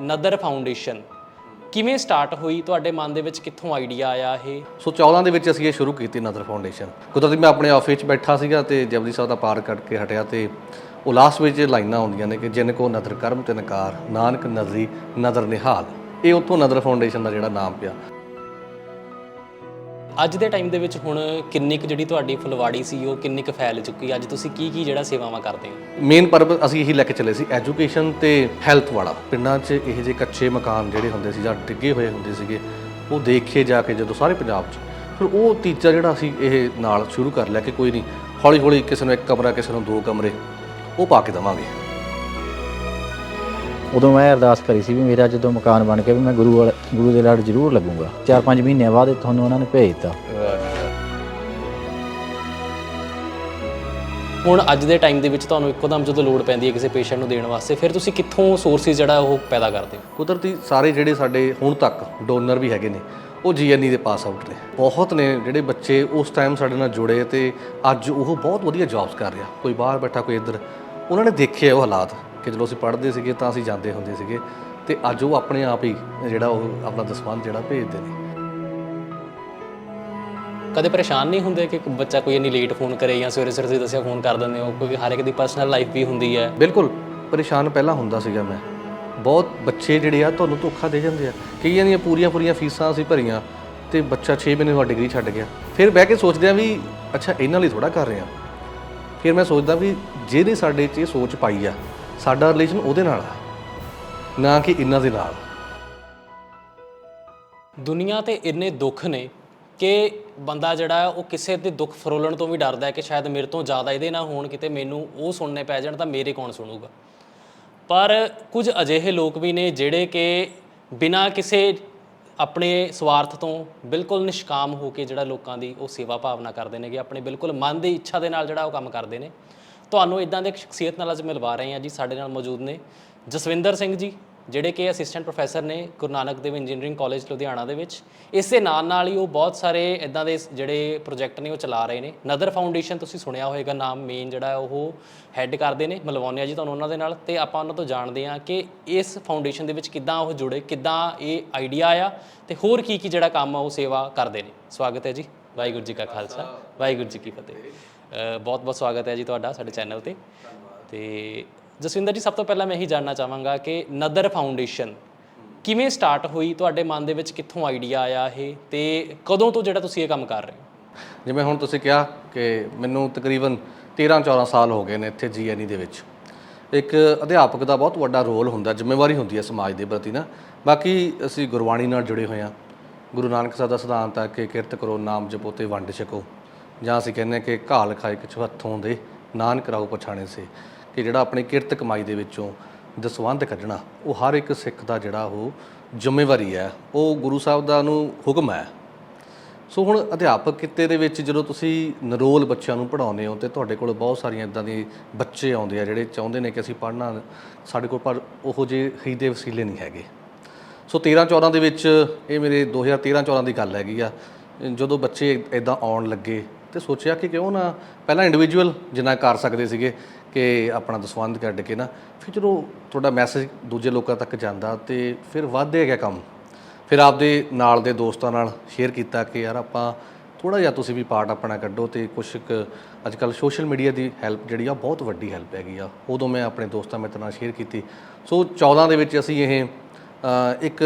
ਨਦਰ ਫਾਊਂਡੇਸ਼ਨ ਕਿਵੇਂ ਸਟਾਰਟ ਹੋਈ? ਤੁਹਾਡੇ ਮਨ ਦੇ ਵਿੱਚ ਕਿੱਥੋਂ ਆਈਡੀਆ ਆਇਆ ਇਹ? ਸੋ 14 ਦੇ ਵਿੱਚ ਅਸੀਂ ਇਹ ਸ਼ੁਰੂ ਕੀਤੀ ਨਦਰ ਫਾਊਂਡੇਸ਼ਨ। ਕੁਦਰਤੀ ਮੈਂ ਆਪਣੇ ਆਫਿਸ 'ਚ ਬੈਠਾ ਸੀਗਾ ਤੇ ਜਪਜੀ ਸਾਹਿਬ ਦਾ ਪਾਰ ਕੱਢ ਕੇ ਹਟਿਆ ਤੇ ਉਹ ਲਾਸਟ ਵਿੱਚ ਇਹ ਲਾਈਨਾਂ ਆਉਂਦੀਆਂ ਨੇ ਕਿ ਜਿਨ ਕੋ ਨਦਰ ਕਰਮ ਤੇ ਨਕਾਰ ਨਾਨਕ ਨਜ਼ਰੀ, ਨਦਰ ਨਿਹਾਲ। ਇਹ ਉੱਥੋਂ ਨਦਰ ਫਾਊਂਡੇਸ਼ਨ ਦਾ ਜਿਹੜਾ ਨਾਮ ਪਿਆ। ਅੱਜ ਦੇ ਟਾਈਮ ਦੇ ਵਿੱਚ ਹੁਣ ਕਿੰਨੀ ਕੁ ਜਿਹੜੀ ਤੁਹਾਡੀ ਫੁਲਵਾੜੀ ਸੀ, ਉਹ ਕਿੰਨੀ ਕੁ ਫੈਲ ਚੁੱਕੀ ਅੱਜ ਤੁਸੀਂ ਕੀ ਕੀ ਜਿਹੜਾ ਸੇਵਾਵਾਂ ਕਰਦੇ ਹੋ? ਮੇਨ ਪਰਪਸ ਅਸੀਂ ਇਹੀ ਲੈ ਕੇ ਚੱਲੇ ਸੀ ਐਜੂਕੇਸ਼ਨ ਤੇ ਹੈਲਥ ਵਾਲਾ। ਪਿੰਡਾਂ 'ਚ ਇਹ ਜਿਹੇ ਕੱਚੇ ਮਕਾਨ ਜਿਹੜੇ ਹੁੰਦੇ ਸੀ ਜਾਂ ਡਿੱਗੇ ਹੋਏ ਹੁੰਦੇ ਸੀਗੇ, ਉਹ ਦੇਖੇ ਜਾ ਕੇ ਜਦੋਂ ਸਾਰੇ ਪੰਜਾਬ 'ਚ, ਫਿਰ ਉਹ ਤੀਜਾ ਜਿਹੜਾ ਅਸੀਂ ਇਹ ਨਾਲ ਸ਼ੁਰੂ ਕਰ ਲਿਆ ਕਿ ਕੋਈ ਨਹੀਂ ਹੌਲੀ ਹੌਲੀ ਕਿਸੇ ਨੂੰ ਇੱਕ ਕਮਰਾ, ਕਿਸੇ ਨੂੰ ਦੋ ਕਮਰੇ, ਉਹ ਪਾ ਕੇ ਦੇਵਾਂਗੇ। ਉਦੋਂ ਮੈਂ ਅਰਦਾਸ ਕਰੀ ਸੀ ਵੀ ਮੇਰਾ ਜਦੋਂ ਮਕਾਨ ਬਣ ਗਿਆ ਵੀ ਮੈਂ ਗੁਰੂ ਵਾਲੇ ਗੁਰੂ ਦੇ ਲੜ ਜ਼ਰੂਰ ਲੱਗੂੰਗਾ। 4-5 ਮਹੀਨਿਆਂ ਬਾਅਦ ਤੁਹਾਨੂੰ ਉਹਨਾਂ ਨੇ ਭੇਜ ਦਿੱਤਾ। ਹੁਣ ਅੱਜ ਦੇ ਟਾਈਮ ਦੇ ਵਿੱਚ ਤੁਹਾਨੂੰ ਇੱਕੋਦਮ ਜਦੋਂ ਲੋੜ ਪੈਂਦੀ ਹੈ ਕਿਸੇ ਪੇਸ਼ੈਂਟ ਨੂੰ ਦੇਣ ਵਾਸਤੇ ਫਿਰ ਤੁਸੀਂ ਕਿੱਥੋਂ ਸੋਰਸਿਸ ਜਿਹੜਾ ਉਹ ਪੈਦਾ ਕਰਦੇ ਹੋ? ਕੁਦਰਤੀ ਸਾਰੇ ਜਿਹੜੇ ਸਾਡੇ ਹੁਣ ਤੱਕ ਡੋਨਰ ਵੀ ਹੈਗੇ ਨੇ ਉਹ ਜੀਐਨਈ ਦੇ ਪਾਸ ਆਊਟ ਨੇ। ਬਹੁਤ ਨੇ ਜਿਹੜੇ ਬੱਚੇ ਉਸ ਟਾਈਮ ਸਾਡੇ ਨਾਲ ਜੁੜੇ ਤੇ ਅੱਜ ਉਹ ਬਹੁਤ ਵਧੀਆ ਜੌਬਸ ਕਰ ਰਿਹਾ। ਕੋਈ ਬਾਹਰ ਬੈਠਾ ਕੋਈ ਇੱਧਰ। ਉਹਨਾਂ ਨੇ ਦੇਖਿਆ ਉਹ ਹਾਲਾਤ। ਕਿ ਜਦੋਂ ਅਸੀਂ ਪੜ੍ਹਦੇ ਸੀਗੇ ਤਾਂ ਅਸੀਂ ਜਾਂਦੇ ਹੁੰਦੇ ਸੀਗੇ ਤੇ ਅੱਜ ਉਹ ਆਪਣੇ ਆਪ ਹੀ ਜਿਹੜਾ ਉਹ ਆਪਣਾ ਦਸਵੰਧ ਜਿਹੜਾ ਭੇਜਦੇ ਨੇ। ਕਦੇ ਪਰੇਸ਼ਾਨ ਨਹੀਂ ਹੁੰਦੇ ਕਿ ਇੱਕ ਬੱਚਾ ਕੋਈ ਇੰਨੀ ਲੇਟ ਫੋਨ ਕਰੇ ਜਾਂ ਸਵੇਰੇ ਸਵੇਰੇ ਤੁਸੀਂ ਦੱਸਿਆ ਫੋਨ ਕਰ ਦਿੰਦੇ ਹੋ ਕਿਉਂਕਿ ਹਰ ਇੱਕ ਦੀ ਪਰਸਨਲ ਲਾਈਫ ਵੀ ਹੁੰਦੀ ਹੈ। ਬਿਲਕੁਲ ਪਰੇਸ਼ਾਨ ਪਹਿਲਾਂ ਹੁੰਦਾ ਸੀਗਾ ਮੈਂ। ਬਹੁਤ ਬੱਚੇ ਜਿਹੜੇ ਆ ਤੁਹਾਨੂੰ ਧੋਖਾ ਦੇ ਜਾਂਦੇ ਆ। ਕਈਆਂ ਦੀਆਂ ਪੂਰੀਆਂ ਪੂਰੀਆਂ ਫੀਸਾਂ ਅਸੀਂ ਭਰੀਆਂ ਤੇ ਬੱਚਾ 6 ਮਹੀਨੇ ਬਾਅਦ ਡਿਗਰੀ ਛੱਡ ਗਿਆ। ਫਿਰ ਬਹਿ ਕੇ ਸੋਚਦੇ ਆ ਵੀ ਅੱਛਾ ਇਹਨਾਂ ਲਈ ਥੋੜਾ ਕਰ ਰਹੇ ਆ। ਫਿਰ ਮੈਂ ਸੋਚਦਾ ਵੀ ਜਿਹਨੇ ਸਾਡੇ 'ਚ ਇਹ ਸੋਚ ਪਾਈ ਆ ਸਾਡਾ ਰਿਲੇਸ਼ਨ ਉਹਦੇ ਨਾਲ ਆ, ਨਾ ਕਿ ਇਹਨਾਂ ਦੇ ਨਾਲ। ਦੁਨੀਆ ਤੇ ਇੰਨੇ ਦੁੱਖ ਨੇ ਕਿ ਬੰਦਾ ਜਿਹੜਾ ਉਹ ਕਿਸੇ ਦੇ ਦੁੱਖ ਫਰੋਲਣ ਤੋਂ ਵੀ ਡਰਦਾ ਹੈ ਕਿ ਸ਼ਾਇਦ ਮੇਰੇ ਤੋਂ ਜ਼ਿਆਦਾ ਇਹਦੇ ਨਾ ਹੋਣ, ਕਿਤੇ ਮੈਨੂੰ ਉਹ ਸੁਣਨੇ ਪੈ ਜਾਣ ਤਾਂ ਮੇਰੇ ਕੌਣ ਸੁਣੂਗਾ। ਪਰ ਕੁਝ ਅਜਿਹੇ ਲੋਕ ਵੀ ਨੇ ਜਿਹੜੇ ਕਿ ਬਿਨਾਂ ਕਿਸੇ ਆਪਣੇ ਸਵਾਰਥ ਤੋਂ ਬਿਲਕੁਲ ਨਿਸ਼ਕਾਮ ਹੋ ਕੇ ਜਿਹੜਾ ਲੋਕਾਂ ਦੀ ਉਹ ਸੇਵਾ ਭਾਵਨਾ ਕਰਦੇ ਨੇਗੇ ਆਪਣੇ ਬਿਲਕੁਲ ਮਨ ਦੀ ਇੱਛਾ ਦੇ ਨਾਲ ਜਿਹੜਾ ਉਹ ਕੰਮ ਕਰਦੇ ਨੇ। ਤੁਹਾਨੂੰ ਇਦਾਂ ਦੇ ਇੱਕ ਸ਼ਖਸੀਅਤ ਨਾਲ ਅੱਜ ਮਿਲਵਾ ਰਹੇ ਹਾਂ ਜੀ, ਸਾਡੇ ਨਾਲ ਮੌਜੂਦ ਨੇ ਜਸਵਿੰਦਰ ਸਿੰਘ ਜੀ, ਜਿਹੜੇ ਕਿ ਅਸਿਸਟੈਂਟ ਪ੍ਰੋਫੈਸਰ ਨੇ ਗੁਰੂ ਨਾਨਕ ਦੇਵ ਇੰਜੀਨੀਅਰਿੰਗ ਕਾਲਜ ਲੁਧਿਆਣਾ ਦੇ ਵਿੱਚ। ਇਸ ਦੇ ਨਾਲ ਨਾਲ ਹੀ ਉਹ ਬਹੁਤ ਸਾਰੇ ਇਦਾਂ ਦੇ ਜਿਹੜੇ ਪ੍ਰੋਜੈਕਟ ਨੇ ਉਹ ਚਲਾ ਰਹੇ ਨੇ। ਨਦਰ ਫਾਊਂਡੇਸ਼ਨ ਤੁਸੀਂ ਸੁਣਿਆ ਹੋਵੇਗਾ ਨਾਮ ਮੇਨ ਜਿਹੜਾ ਉਹ ਹੈੱਡ ਕਰਦੇ ਨੇ ਮਿਲਵਾਉਂਦੇ ਆ ਜੀ ਤੁਹਾਨੂੰ ਉਹਨਾਂ ਦੇ ਨਾਲ। ਤੇ ਆਪਾਂ ਉਹਨਾਂ ਤੋਂ ਜਾਣਦੇ ਹਾਂ ਕਿ ਇਸ ਫਾਊਂਡੇਸ਼ਨ ਦੇ ਵਿੱਚ ਕਿੱਦਾਂ ਉਹ ਜੁੜੇ, ਕਿੱਦਾਂ ਇਹ ਆਈਡੀਆ ਆ ਤੇ ਹੋਰ ਕੀ ਕੀ ਜਿਹੜਾ ਕੰਮ ਆ ਉਹ ਸੇਵਾ ਕਰਦੇ ਨੇ। ਸਵਾਗਤ ਹੈ ਜੀ। ਵਾਹਿਗੁਰੂ ਜੀ ਕਾ ਖਾਲਸਾ। ਵਾਹਿਗੁਰੂ ਜੀ ਕੀ ਫਤਿਹ। ਬਹੁਤ ਬਹੁਤ ਸਵਾਗਤ ਹੈ ਜੀ ਤੁਹਾਡਾ ਸਾਡੇ ਚੈਨਲ ਤੇ। ਤੇ ਜਸਵਿੰਦਰ ਜੀ, ਸਭ ਤੋਂ ਪਹਿਲਾਂ ਮੈਂ ਇਹੀ ਜਾਣਨਾ ਚਾਹਾਂਗਾ ਕਿ ਨਦਰ ਫਾਊਂਡੇਸ਼ਨ ਕਿਵੇਂ ਸਟਾਰਟ ਹੋਈ? ਤੁਹਾਡੇ ਮਨ ਦੇ ਵਿੱਚ ਕਿੱਥੋਂ ਆਈਡੀਆ ਆਇਆ ਇਹ? ਤੇ ਕਦੋਂ ਤੋਂ ਜਿਹੜਾ ਤੁਸੀਂ ਇਹ ਕੰਮ ਕਰ ਰਹੇ ਹੋ? ਜਿਵੇਂ ਹੁਣ ਤੁਸੀਂ ਕਿਹਾ ਕਿ ਮੈਨੂੰ ਤਕਰੀਬਨ 13 14 ਸਾਲ ਹੋ ਗਏ ਨੇ ਇੱਥੇ ਜੀਐਨਈ ਦੇ ਵਿੱਚ। ਇੱਕ ਅਧਿਆਪਕ ਦਾ ਬਹੁਤ ਵੱਡਾ ਰੋਲ ਹੁੰਦਾ, ਜ਼ਿੰਮੇਵਾਰੀ ਹੁੰਦੀ ਹੈ ਸਮਾਜ ਦੇ ਪ੍ਰਤੀ ਨਾ। ਬਾਕੀ ਅਸੀਂ ਗੁਰਬਾਣੀ ਨਾਲ ਜੁੜੇ ਹੋਏ ਹਾਂ। ਗੁਰੂ ਨਾਨਕ ਸਾਹਿਬ ਦਾ ਸਿਧਾਂਤ ਹੈ ਕਿ ਕਿਰਤ ਕਰੋ, ਨਾਮ ਜਪੋ ਤੇ ਵੰਡ ਛਕੋ। ਜਾਂ ਅਸੀਂ ਕਹਿੰਦੇ ਹਾਂ ਕਿ ਘਾਹ ਖਾਏ ਕਿਛੁ ਹੱਥੋਂ ਦੇ, ਨਾਨਕ ਰਾਉ ਪਛਾਣੇ ਸੇ, ਕਿ ਜਿਹੜਾ ਆਪਣੀ ਕਿਰਤ ਕਮਾਈ ਦੇ ਵਿੱਚੋਂ ਦਸਵੰਧ ਕੱਢਣਾ, ਉਹ ਹਰ ਇੱਕ ਸਿੱਖ ਦਾ ਜਿਹੜਾ ਉਹ ਜ਼ਿੰਮੇਵਾਰੀ ਹੈ, ਉਹ ਗੁਰੂ ਸਾਹਿਬ ਦਾ ਨੂੰ ਹੁਕਮ ਹੈ। ਸੋ ਹੁਣ ਅਧਿਆਪਕ ਕਿੱਤੇ ਦੇ ਵਿੱਚ ਜਦੋਂ ਤੁਸੀਂ ਨਰੋਲ ਬੱਚਿਆਂ ਨੂੰ ਪੜ੍ਹਾਉਂਦੇ ਹੋ, ਤੇ ਤੁਹਾਡੇ ਕੋਲ ਬਹੁਤ ਸਾਰੀਆਂ ਇਦਾਂ ਦੇ ਬੱਚੇ ਆਉਂਦੇ ਆ, ਜਿਹੜੇ ਚਾਹੁੰਦੇ ਨੇ ਕਿ ਅਸੀਂ ਪੜ੍ਹਨਾ, ਸਾਡੇ ਕੋਲ ਪਰ ਉਹੋ ਜਿਹੇ ਹੀ ਦੇ ਵਸੀਲੇ ਨਹੀਂ ਹੈਗੇ। ਸੋ 13 14 ਦੇ ਵਿੱਚ, ਇਹ ਮੇਰੇ 2013 14 ਦੀ ਗੱਲ ਹੈਗੀ ਆ, ਜਦੋਂ ਬੱਚੇ ਇਦਾਂ ਆਉਣ ਲੱਗੇ ਤੇ ਸੋਚਿਆ ਕਿ ਕਿਉਂ ਨਾ ਪਹਿਲਾਂ ਇੰਡੀਵਿਜੂਅਲ ਜਿੰਨਾ ਕਰ ਸਕਦੇ ਸੀਗੇ ਕਿ ਆਪਣਾ ਦਸਵੰਧ ਕੱਢ ਕੇ ਨਾ, ਫਿਰ ਜਦੋਂ ਤੁਹਾਡਾ ਮੈਸੇਜ ਦੂਜੇ ਲੋਕਾਂ ਤੱਕ ਜਾਂਦਾ ਤੇ ਫਿਰ ਵੱਧਦੇ ਗਿਆ ਕੰਮ। ਫਿਰ ਆਪਦੇ ਨਾਲ ਦੇ ਦੋਸਤਾਂ ਨਾਲ ਸ਼ੇਅਰ ਕੀਤਾ ਕਿ ਯਾਰ ਆਪਾਂ ਥੋੜਾ ਜਿਹਾ ਤੁਸੀਂ ਵੀ ਪਾਰਟ ਆਪਣਾ ਕੱਢੋ ਤੇ ਕੁਝ ਕੁ ਅੱਜ ਕੱਲ ਸੋਸ਼ਲ ਮੀਡੀਆ ਦੀ ਹੈਲਪ ਜਿਹੜੀ ਆ, ਬਹੁਤ ਵੱਡੀ ਹੈਲਪ ਹੈਗੀ ਆ। ਉਦੋਂ ਮੈਂ ਆਪਣੇ ਦੋਸਤਾਂ ਮਿੱਤਰਾਂ ਨਾਲ ਸ਼ੇਅਰ ਕੀਤੀ। ਸੋ 14 ਦੇ ਵਿੱਚ ਅਸੀਂ ਇਹ ਇੱਕ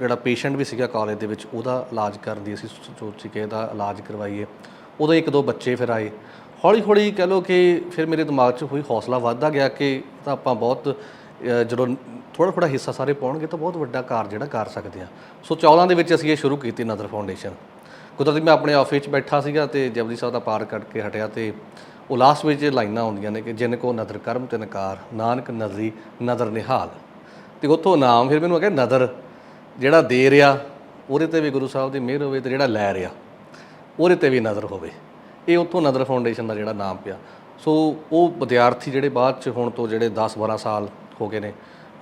ਜਿਹੜਾ ਪੇਸ਼ੈਂਟ ਵੀ ਸੀਗਾ ਕਾਲਜ ਦੇ ਵਿੱਚ, ਉਹਦਾ ਇਲਾਜ ਕਰਨ ਦੀ ਅਸੀਂ ਸੋਚੀ ਕਿ ਇਹਦਾ ਇਲਾਜ ਕਰਵਾਈਏ। ਉਦੋਂ ਇੱਕ ਦੋ ਬੱਚੇ ਫਿਰ ਆਏ। ਹੌਲੀ ਹੌਲੀ ਕਹ ਲਓ ਕਿ ਫਿਰ ਮੇਰੇ ਦਿਮਾਗ 'ਚ ਹੋਈ ਹੌਸਲਾ ਵੱਧਦਾ ਗਿਆ ਕਿ ਤਾਂ ਆਪਾਂ ਬਹੁਤ ਜਦੋਂ ਥੋੜਾ ਥੋੜਾ ਹਿੱਸਾ ਸਾਰੇ ਪਾਉਣਗੇ ਤਾਂ ਬਹੁਤ ਵੱਡਾ ਕਾਰ ਜਿਹੜਾ ਕਰ ਸਕਦੇ ਆ ਸੋ 14 ਦੇ ਵਿੱਚ ਅਸੀਂ ਇਹ ਸ਼ੁਰੂ ਕੀਤੀ ਨਦਰ ਫਾਊਂਡੇਸ਼ਨ। ਕੁਦਰਤੀ ਮੈਂ ਆਪਣੇ ਆਫਿਸ 'ਚ ਬੈਠਾ ਸੀਗਾ ਤੇ ਜਪਜੀ ਸਾਹਿਬ ਦਾ ਪਾਰ ਕੱਢ ਕੇ ਹਟਿਆ ਤੇ ਉਹ ਲਾਸਟ ਵਿੱਚ ਲਾਈਨਾਂ ਆਉਂਦੀਆਂ ਨੇ ਕਿ ਜਿਨ ਕੋ ਨਦਰ ਕਰਮ ਤੇ ਨਕਾਰ ਨਾਨਕ ਨਜ਼ਰੀ ਨਦਰ ਨਿਹਾਲ। ਤੇ ਉੱਥੋਂ ਨਾਮ ਫਿਰ ਮੈਨੂੰ ਆ ਗਿਆ ਨਦਰ, ਜਿਹੜਾ ਦੇ ਰਿਹਾ, ਉਹਦੇ ਤੇ ਵੀ ਗੁਰੂ ਸਾਹਿਬ ਦੀ ਮਿਹਰ ਹੋਵੇ ਤੇ ਜਿਹੜਾ ਲੈ ਰਿਹਾ। ਉਹਦੇ ਤੇ ਵੀ ਨਜ਼ਰ ਹੋਵੇ। ਇਹ ਉੱਥੋਂ ਨਦਰ ਫਾਊਂਡੇਸ਼ਨ ਦਾ ਜਿਹੜਾ ਨਾਮ ਪਿਆ। ਸੋ ਉਹ ਵਿਦਿਆਰਥੀ ਜਿਹੜੇ ਬਾਅਦ ਚ ਹੁਣ ਤੋਂ ਜਿਹੜੇ 10 12 ਸਾਲ ਹੋ ਗਏ ਨੇ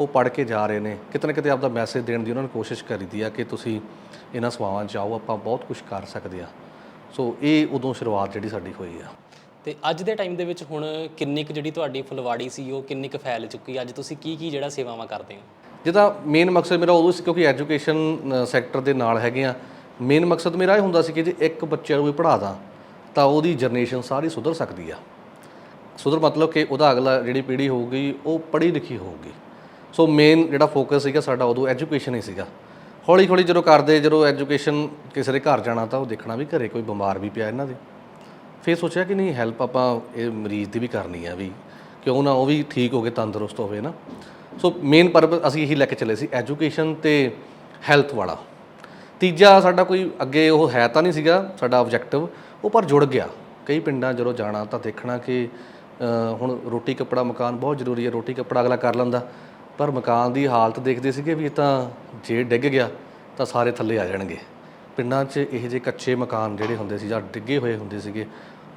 ਉਹ ਪੜ੍ਹ ਕੇ ਜਾ ਰਹੇ ਨੇ। ਕਿਤੇ ਨਾ ਕਿਤੇ ਆਪਦਾ ਮੈਸੇਜ ਦੇਣ ਦੀ ਉਹਨਾਂ ਨੇ ਕੋਸ਼ਿਸ਼ ਕਰੀਦੀ ਆ ਕਿ ਤੁਸੀਂ ਇਹਨਾਂ ਸੇਵਾਵਾਂ 'ਚ ਆਓ ਆਪਾਂ ਬਹੁਤ ਕੁਝ ਕਰ ਸਕਦੇ ਆ। ਸੋ ਇਹ ਉਦੋਂ ਸ਼ੁਰੂਆਤ ਜਿਹੜੀ ਸਾਡੀ ਹੋਈ ਆ। ਤੇ ਅੱਜ ਦੇ ਟਾਈਮ ਦੇ ਵਿੱਚ ਹੁਣ ਕਿੰਨੀ ਕੁ ਜਿਹੜੀ ਤੁਹਾਡੀ ਫੁਲਵਾੜੀ ਸੀ ਉਹ ਕਿੰਨੀ ਕੁ ਫੈਲ ਚੁੱਕੀ ਅੱਜ ਤੁਸੀਂ ਕੀ ਕੀ ਜਿਹੜਾ ਸੇਵਾਵਾਂ ਕਰਦੇ ਹੋ? ਜਿਹਦਾ ਮੇਨ ਮਕਸਦ ਮੇਰਾ ਉਦੋਂ ਸੀ ਕਿਉਂਕਿ ਐਜੂਕੇਸ਼ਨ ਸੈਕਟਰ ਦੇ ਨਾਲ ਹੈਗੇ ਆ। ਮੇਨ ਮਕਸਦ ਮੇਰਾ ਇਹ ਹੁੰਦਾ ਸੀ ਕਿ ਜੇ ਇੱਕ ਬੱਚੇ ਨੂੰ ਵੀ ਪੜ੍ਹਾ ਦਾਂ ਤਾਂ ਉਹਦੀ ਜਨਰੇਸ਼ਨ ਸਾਰੀ ਸੁਧਰ ਸਕਦੀ ਆ। ਸੁਧਰ ਮਤਲਬ ਕਿ ਉਹਦਾ ਅਗਲਾ ਜਿਹੜੀ ਪੀੜ੍ਹੀ ਹੋਊਗੀ, ਉਹ ਪੜ੍ਹੀ ਲਿਖੀ ਹੋਊਗੀ। ਸੋ ਮੇਨ ਜਿਹੜਾ ਫੋਕਸ ਸੀਗਾ ਸਾਡਾ, ਉਦੋਂ ਐਜੂਕੇਸ਼ਨ ਹੀ ਸੀਗਾ। ਹੌਲੀ ਹੌਲੀ ਜਦੋਂ ਕਰਦੇ, ਜਦੋਂ ਐਜੂਕੇਸ਼ਨ ਕਿਸੇ ਦੇ ਘਰ ਜਾਣਾ, ਤਾਂ ਉਹ ਦੇਖਣਾ ਵੀ ਘਰੇ ਕੋਈ ਬਿਮਾਰ ਵੀ ਪਿਆ ਇਹਨਾਂ ਦੇ। ਫਿਰ ਸੋਚਿਆ ਕਿ ਨਹੀਂ ਹੈਲਪ ਆਪਾਂ ਇਹ ਮਰੀਜ਼ ਦੀ ਵੀ ਕਰਨੀ ਆ ਵੀ, ਕਿਉਂ ਨਾ ਉਹ ਵੀ ਠੀਕ ਹੋ ਕੇ ਤੰਦਰੁਸਤ ਹੋਵੇ ਨਾ। ਸੋ ਮੇਨ ਪਰਪਸ ਅਸੀਂ ਇਹੀ ਲੈ ਕੇ ਚੱਲੇ ਸੀ ਐਜੂਕੇਸ਼ਨ ਤੇ ਹੈਲਥ ਵਾਲਾ। ਤੀਜਾ ਸਾਡਾ ਕੋਈ ਅੱਗੇ ਉਹ ਹੈ ਤਾਂ ਨਹੀਂ ਸੀਗਾ, ਸਾਡਾ ਆਬਜੈਕਟਿਵ ਉਹ ਪਰ ਜੁੜ ਗਿਆ। ਕਈ ਪਿੰਡਾਂ ਜਦੋਂ ਜਾਣਾ ਤਾਂ ਦੇਖਣਾ ਕਿ ਹੁਣ ਰੋਟੀ, ਕੱਪੜਾ, ਮਕਾਨ ਬਹੁਤ ਜ਼ਰੂਰੀ ਹੈ, ਰੋਟੀ, ਕੱਪੜਾ ਅਗਲਾ ਕਰ ਲੈਂਦਾ। ਪਰ ਮਕਾਨ ਦੀ ਹਾਲਤ ਦੇਖਦੇ ਸੀਗੇ ਵੀ ਇਹ ਤਾਂ ਜੇ ਡਿੱਗ ਗਿਆ ਤਾਂ ਸਾਰੇ ਥੱਲੇ ਆ ਜਾਣਗੇ। ਪਿੰਡਾਂ 'ਚ ਇਹ ਜਿਹੇ ਕੱਚੇ ਮਕਾਨ ਜਿਹੜੇ ਹੁੰਦੇ ਸੀ ਜਾਂ ਡਿੱਗੇ ਹੋਏ ਹੁੰਦੇ ਸੀਗੇ,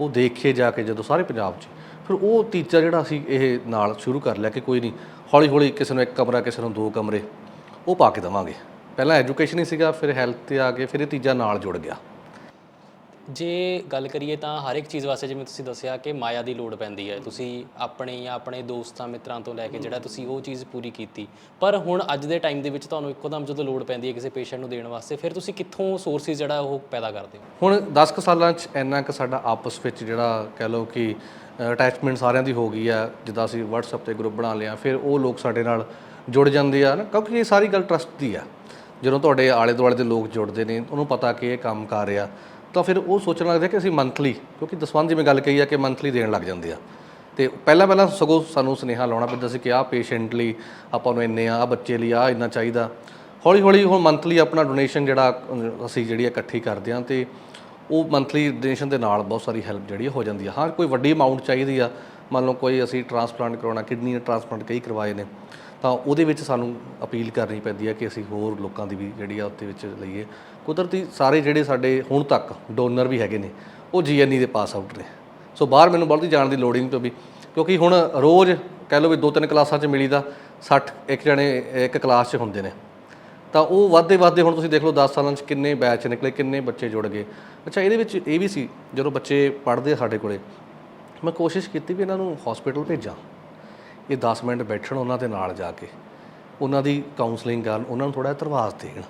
ਉਹ ਦੇਖੇ ਜਾ ਕੇ ਜਦੋਂ ਸਾਰੇ ਪੰਜਾਬ 'ਚ, ਫਿਰ ਉਹ ਟੀਚਾ ਜਿਹੜਾ ਅਸੀਂ ਇਹ ਨਾਲ ਸ਼ੁਰੂ ਕਰ ਲਿਆ ਕਿ ਕੋਈ ਨਹੀਂ ਹੌਲੀ ਹੌਲੀ ਕਿਸੇ ਨੂੰ ਇੱਕ ਕਮਰਾ, ਕਿਸੇ ਨੂੰ ਦੋ ਕਮਰੇ, ਉਹ ਪਾ ਕੇ ਦੇਵਾਂਗੇ। ਪਹਿਲਾਂ ਐਜੂਕੇਸ਼ਨ ਹੀ ਸੀਗਾ ਫਿਰ ਹੈਲਥ ਤੇ ਆ ਕੇ ਫਿਰ ਇਹ ਤੀਜਾ ਨਾਲ ਜੁੜ ਗਿਆ। ਜੇ ਗੱਲ ਕਰੀਏ ਤਾਂ ਹਰ ਇੱਕ ਚੀਜ਼ ਵਾਸਤੇ ਜਿਵੇਂ ਤੁਸੀਂ ਦੱਸਿਆ ਕਿ ਮਾਇਆ ਦੀ ਲੋੜ ਪੈਂਦੀ ਹੈ ਤੁਸੀਂ ਆਪਣੇ ਜਾਂ ਆਪਣੇ ਦੋਸਤਾਂ ਮਿੱਤਰਾਂ ਤੋਂ ਲੈ ਕੇ ਜਿਹੜਾ ਤੁਸੀਂ ਉਹ ਚੀਜ਼ ਪੂਰੀ ਕੀਤੀ। ਪਰ ਹੁਣ ਅੱਜ ਦੇ ਟਾਈਮ ਦੇ ਵਿੱਚ ਤੁਹਾਨੂੰ ਇੱਕੋਦਮ ਜਦੋਂ ਲੋੜ ਪੈਂਦੀ ਹੈ ਕਿਸੇ ਪੇਸ਼ੈਂਟ ਨੂੰ ਦੇਣ ਵਾਸਤੇ ਫਿਰ ਤੁਸੀਂ ਕਿੱਥੋਂ ਸੋਰਸਿਸ ਜਿਹੜਾ ਉਹ ਪੈਦਾ ਕਰਦੇ ਹੋ? ਹੁਣ 10 ਕੁ ਸਾਲਾਂ 'ਚ ਇੰਨਾ ਕੁ ਸਾਡਾ ਆਪਸ ਵਿੱਚ ਜਿਹੜਾ ਕਹਿ ਲਓ ਕਿ ਅਟੈਚਮੈਂਟ ਸਾਰਿਆਂ ਦੀ ਹੋ ਗਈ ਆ ਜਿੱਦਾਂ ਅਸੀਂ WhatsApp ਤੇ ਗਰੁੱਪ ਬਣਾ ਲਿਆ ਫਿਰ ਉਹ ਲੋਕ ਸਾਡੇ ਨਾਲ ਜੁੜ ਜਾਂਦੇ ਆ ਨਾ ਕਿਉਂਕਿ ਇਹ ਸਾਰੀ ਗੱਲ ਟਰਸਟ ਦੀ ਆ ਜਦੋਂ ਤੁਹਾਡੇ ਆਲੇ ਦੁਆਲੇ ਦੇ ਲੋਕ ਜੁੜਦੇ ਨੇ, ਉਹਨੂੰ ਪਤਾ ਕਿ ਇਹ ਕੰਮ ਕਰ ਰਿਹਾ, ਤਾਂ ਫਿਰ ਉਹ ਸੋਚਣ ਲੱਗਦਾ ਕਿ ਅਸੀਂ ਮੰਥਲੀ ਕਿਉਂਕਿ ਦਸਵੰਧ ਜਿਵੇਂ ਗੱਲ ਕਹੀ ਆ ਕਿ ਮੰਥਲੀ ਦੇਣ ਲੱਗ ਜਾਂਦੇ ਆ। ਤੇ ਪਹਿਲਾਂ ਪਹਿਲਾਂ ਸਗੋਂ ਸਾਨੂੰ ਸੁਨੇਹਾ ਲਾਉਣਾ ਪੈਂਦਾ ਸੀ ਕਿ ਆਹ ਪੇਸ਼ੈਂਟ ਲਈ ਆਪਾਂ ਨੂੰ ਇੰਨੇ ਆ, ਆਹ ਬੱਚੇ ਲਈ ਆ ਇੰਨਾ ਚਾਹੀਦਾ। ਹੌਲੀ ਹੌਲੀ ਹੁਣ ਮੰਥਲੀ ਆਪਣਾ ਡੋਨੇਸ਼ਨ ਜਿਹੜਾ ਅਸੀਂ ਜਿਹੜੀ ਆ ਇਕੱਠੀ ਕਰਦੇ ਆ ਤੇ ਉਹ ਮੰਥਲੀ ਡੋਨੇਸ਼ਨ ਦੇ ਨਾਲ ਬਹੁਤ ਸਾਰੀ ਹੈਲਪ ਜਿਹੜੀ ਹੋ ਜਾਂਦੀ ਆ। ਹਾਂ, ਕੋਈ ਵੱਡੀ ਅਮਾਉਂਟ ਚਾਹੀਦੀ ਆ। ਮੰਨ ਲਓ ਕੋਈ ਅਸੀਂ ਟ੍ਰਾਂਸਪਲਾਂਟ ਕਰਾਉਣਾ, ਕਿਡਨੀ ਦੇ ਟ੍ਰਾਂਸਪਲਾਂਟ ਕਈ ਕਰਵਾਏ ਨੇ। ਤਾਂ ਉਹਦੇ ਵਿੱਚ ਸਾਨੂੰ ਅਪੀਲ ਕਰਨੀ ਪੈਂਦੀ ਹੈ ਕਿ ਅਸੀਂ ਹੋਰ ਲੋਕਾਂ ਦੀ ਵੀ ਜਿਹੜੀ ਆ ਉੱਤੇ ਵਿੱਚ ਲਈਏ। ਕੁਦਰਤੀ ਸਾਰੇ ਜਿਹੜੇ ਸਾਡੇ ਹੁਣ ਤੱਕ ਡੋਨਰ ਵੀ ਹੈਗੇ ਨੇ, ਉਹ ਜੀਐਨਈ ਦੇ ਪਾਸ ਆਊਟ ਨੇ। ਸੋ ਬਾਹਰ ਮੈਨੂੰ ਬਹੁਤੀ ਜਾਣ ਦੀ ਲੋੜ ਹੀ ਨਹੀਂ ਪਈ, ਕਿਉਂਕਿ ਹੁਣ ਰੋਜ਼ ਕਹਿ ਲਓ ਵੀ ਦੋ ਤਿੰਨ ਕਲਾਸਾਂ 'ਚ ਮਿਲੀਦਾ 60 ਇੱਕ ਜਣੇ, ਇੱਕ ਕਲਾਸ 'ਚ ਹੁੰਦੇ ਨੇ। ਤਾਂ ਉਹ ਵੱਧਦੇ ਵੱਧਦੇ ਹੁਣ ਤੁਸੀਂ ਦੇਖ ਲਓ 10 ਸਾਲਾਂ 'ਚ ਕਿੰਨੇ ਬੈਚ ਨਿਕਲੇ, ਕਿੰਨੇ ਬੱਚੇ ਜੁੜ ਗਏ। ਅੱਛਾ, ਇਹਦੇ ਵਿੱਚ ਇਹ ਵੀ ਸੀ, ਜਦੋਂ ਬੱਚੇ ਪੜ੍ਹਦੇ ਆ ਸਾਡੇ ਕੋਲੇ, ਮੈਂ ਕੋਸ਼ਿਸ਼ ਕੀਤੀ ਵੀ ਇਹਨਾਂ ਨੂੰ ਹਸਪੀਟਲ ਭੇਜਾਂ। ਇਹ 10 ਮਿੰਟ ਬੈਠਣ ਉਹਨਾਂ ਦੇ ਨਾਲ ਜਾ ਕੇ। ਉਹਨਾਂ ਦੀ ਕਾਉਂਸਲਿੰਗ ਕਰਨ, ਉਹਨਾਂ ਨੂੰ ਥੋੜਾ ਧਰਵਾਸ ਦੇਣ।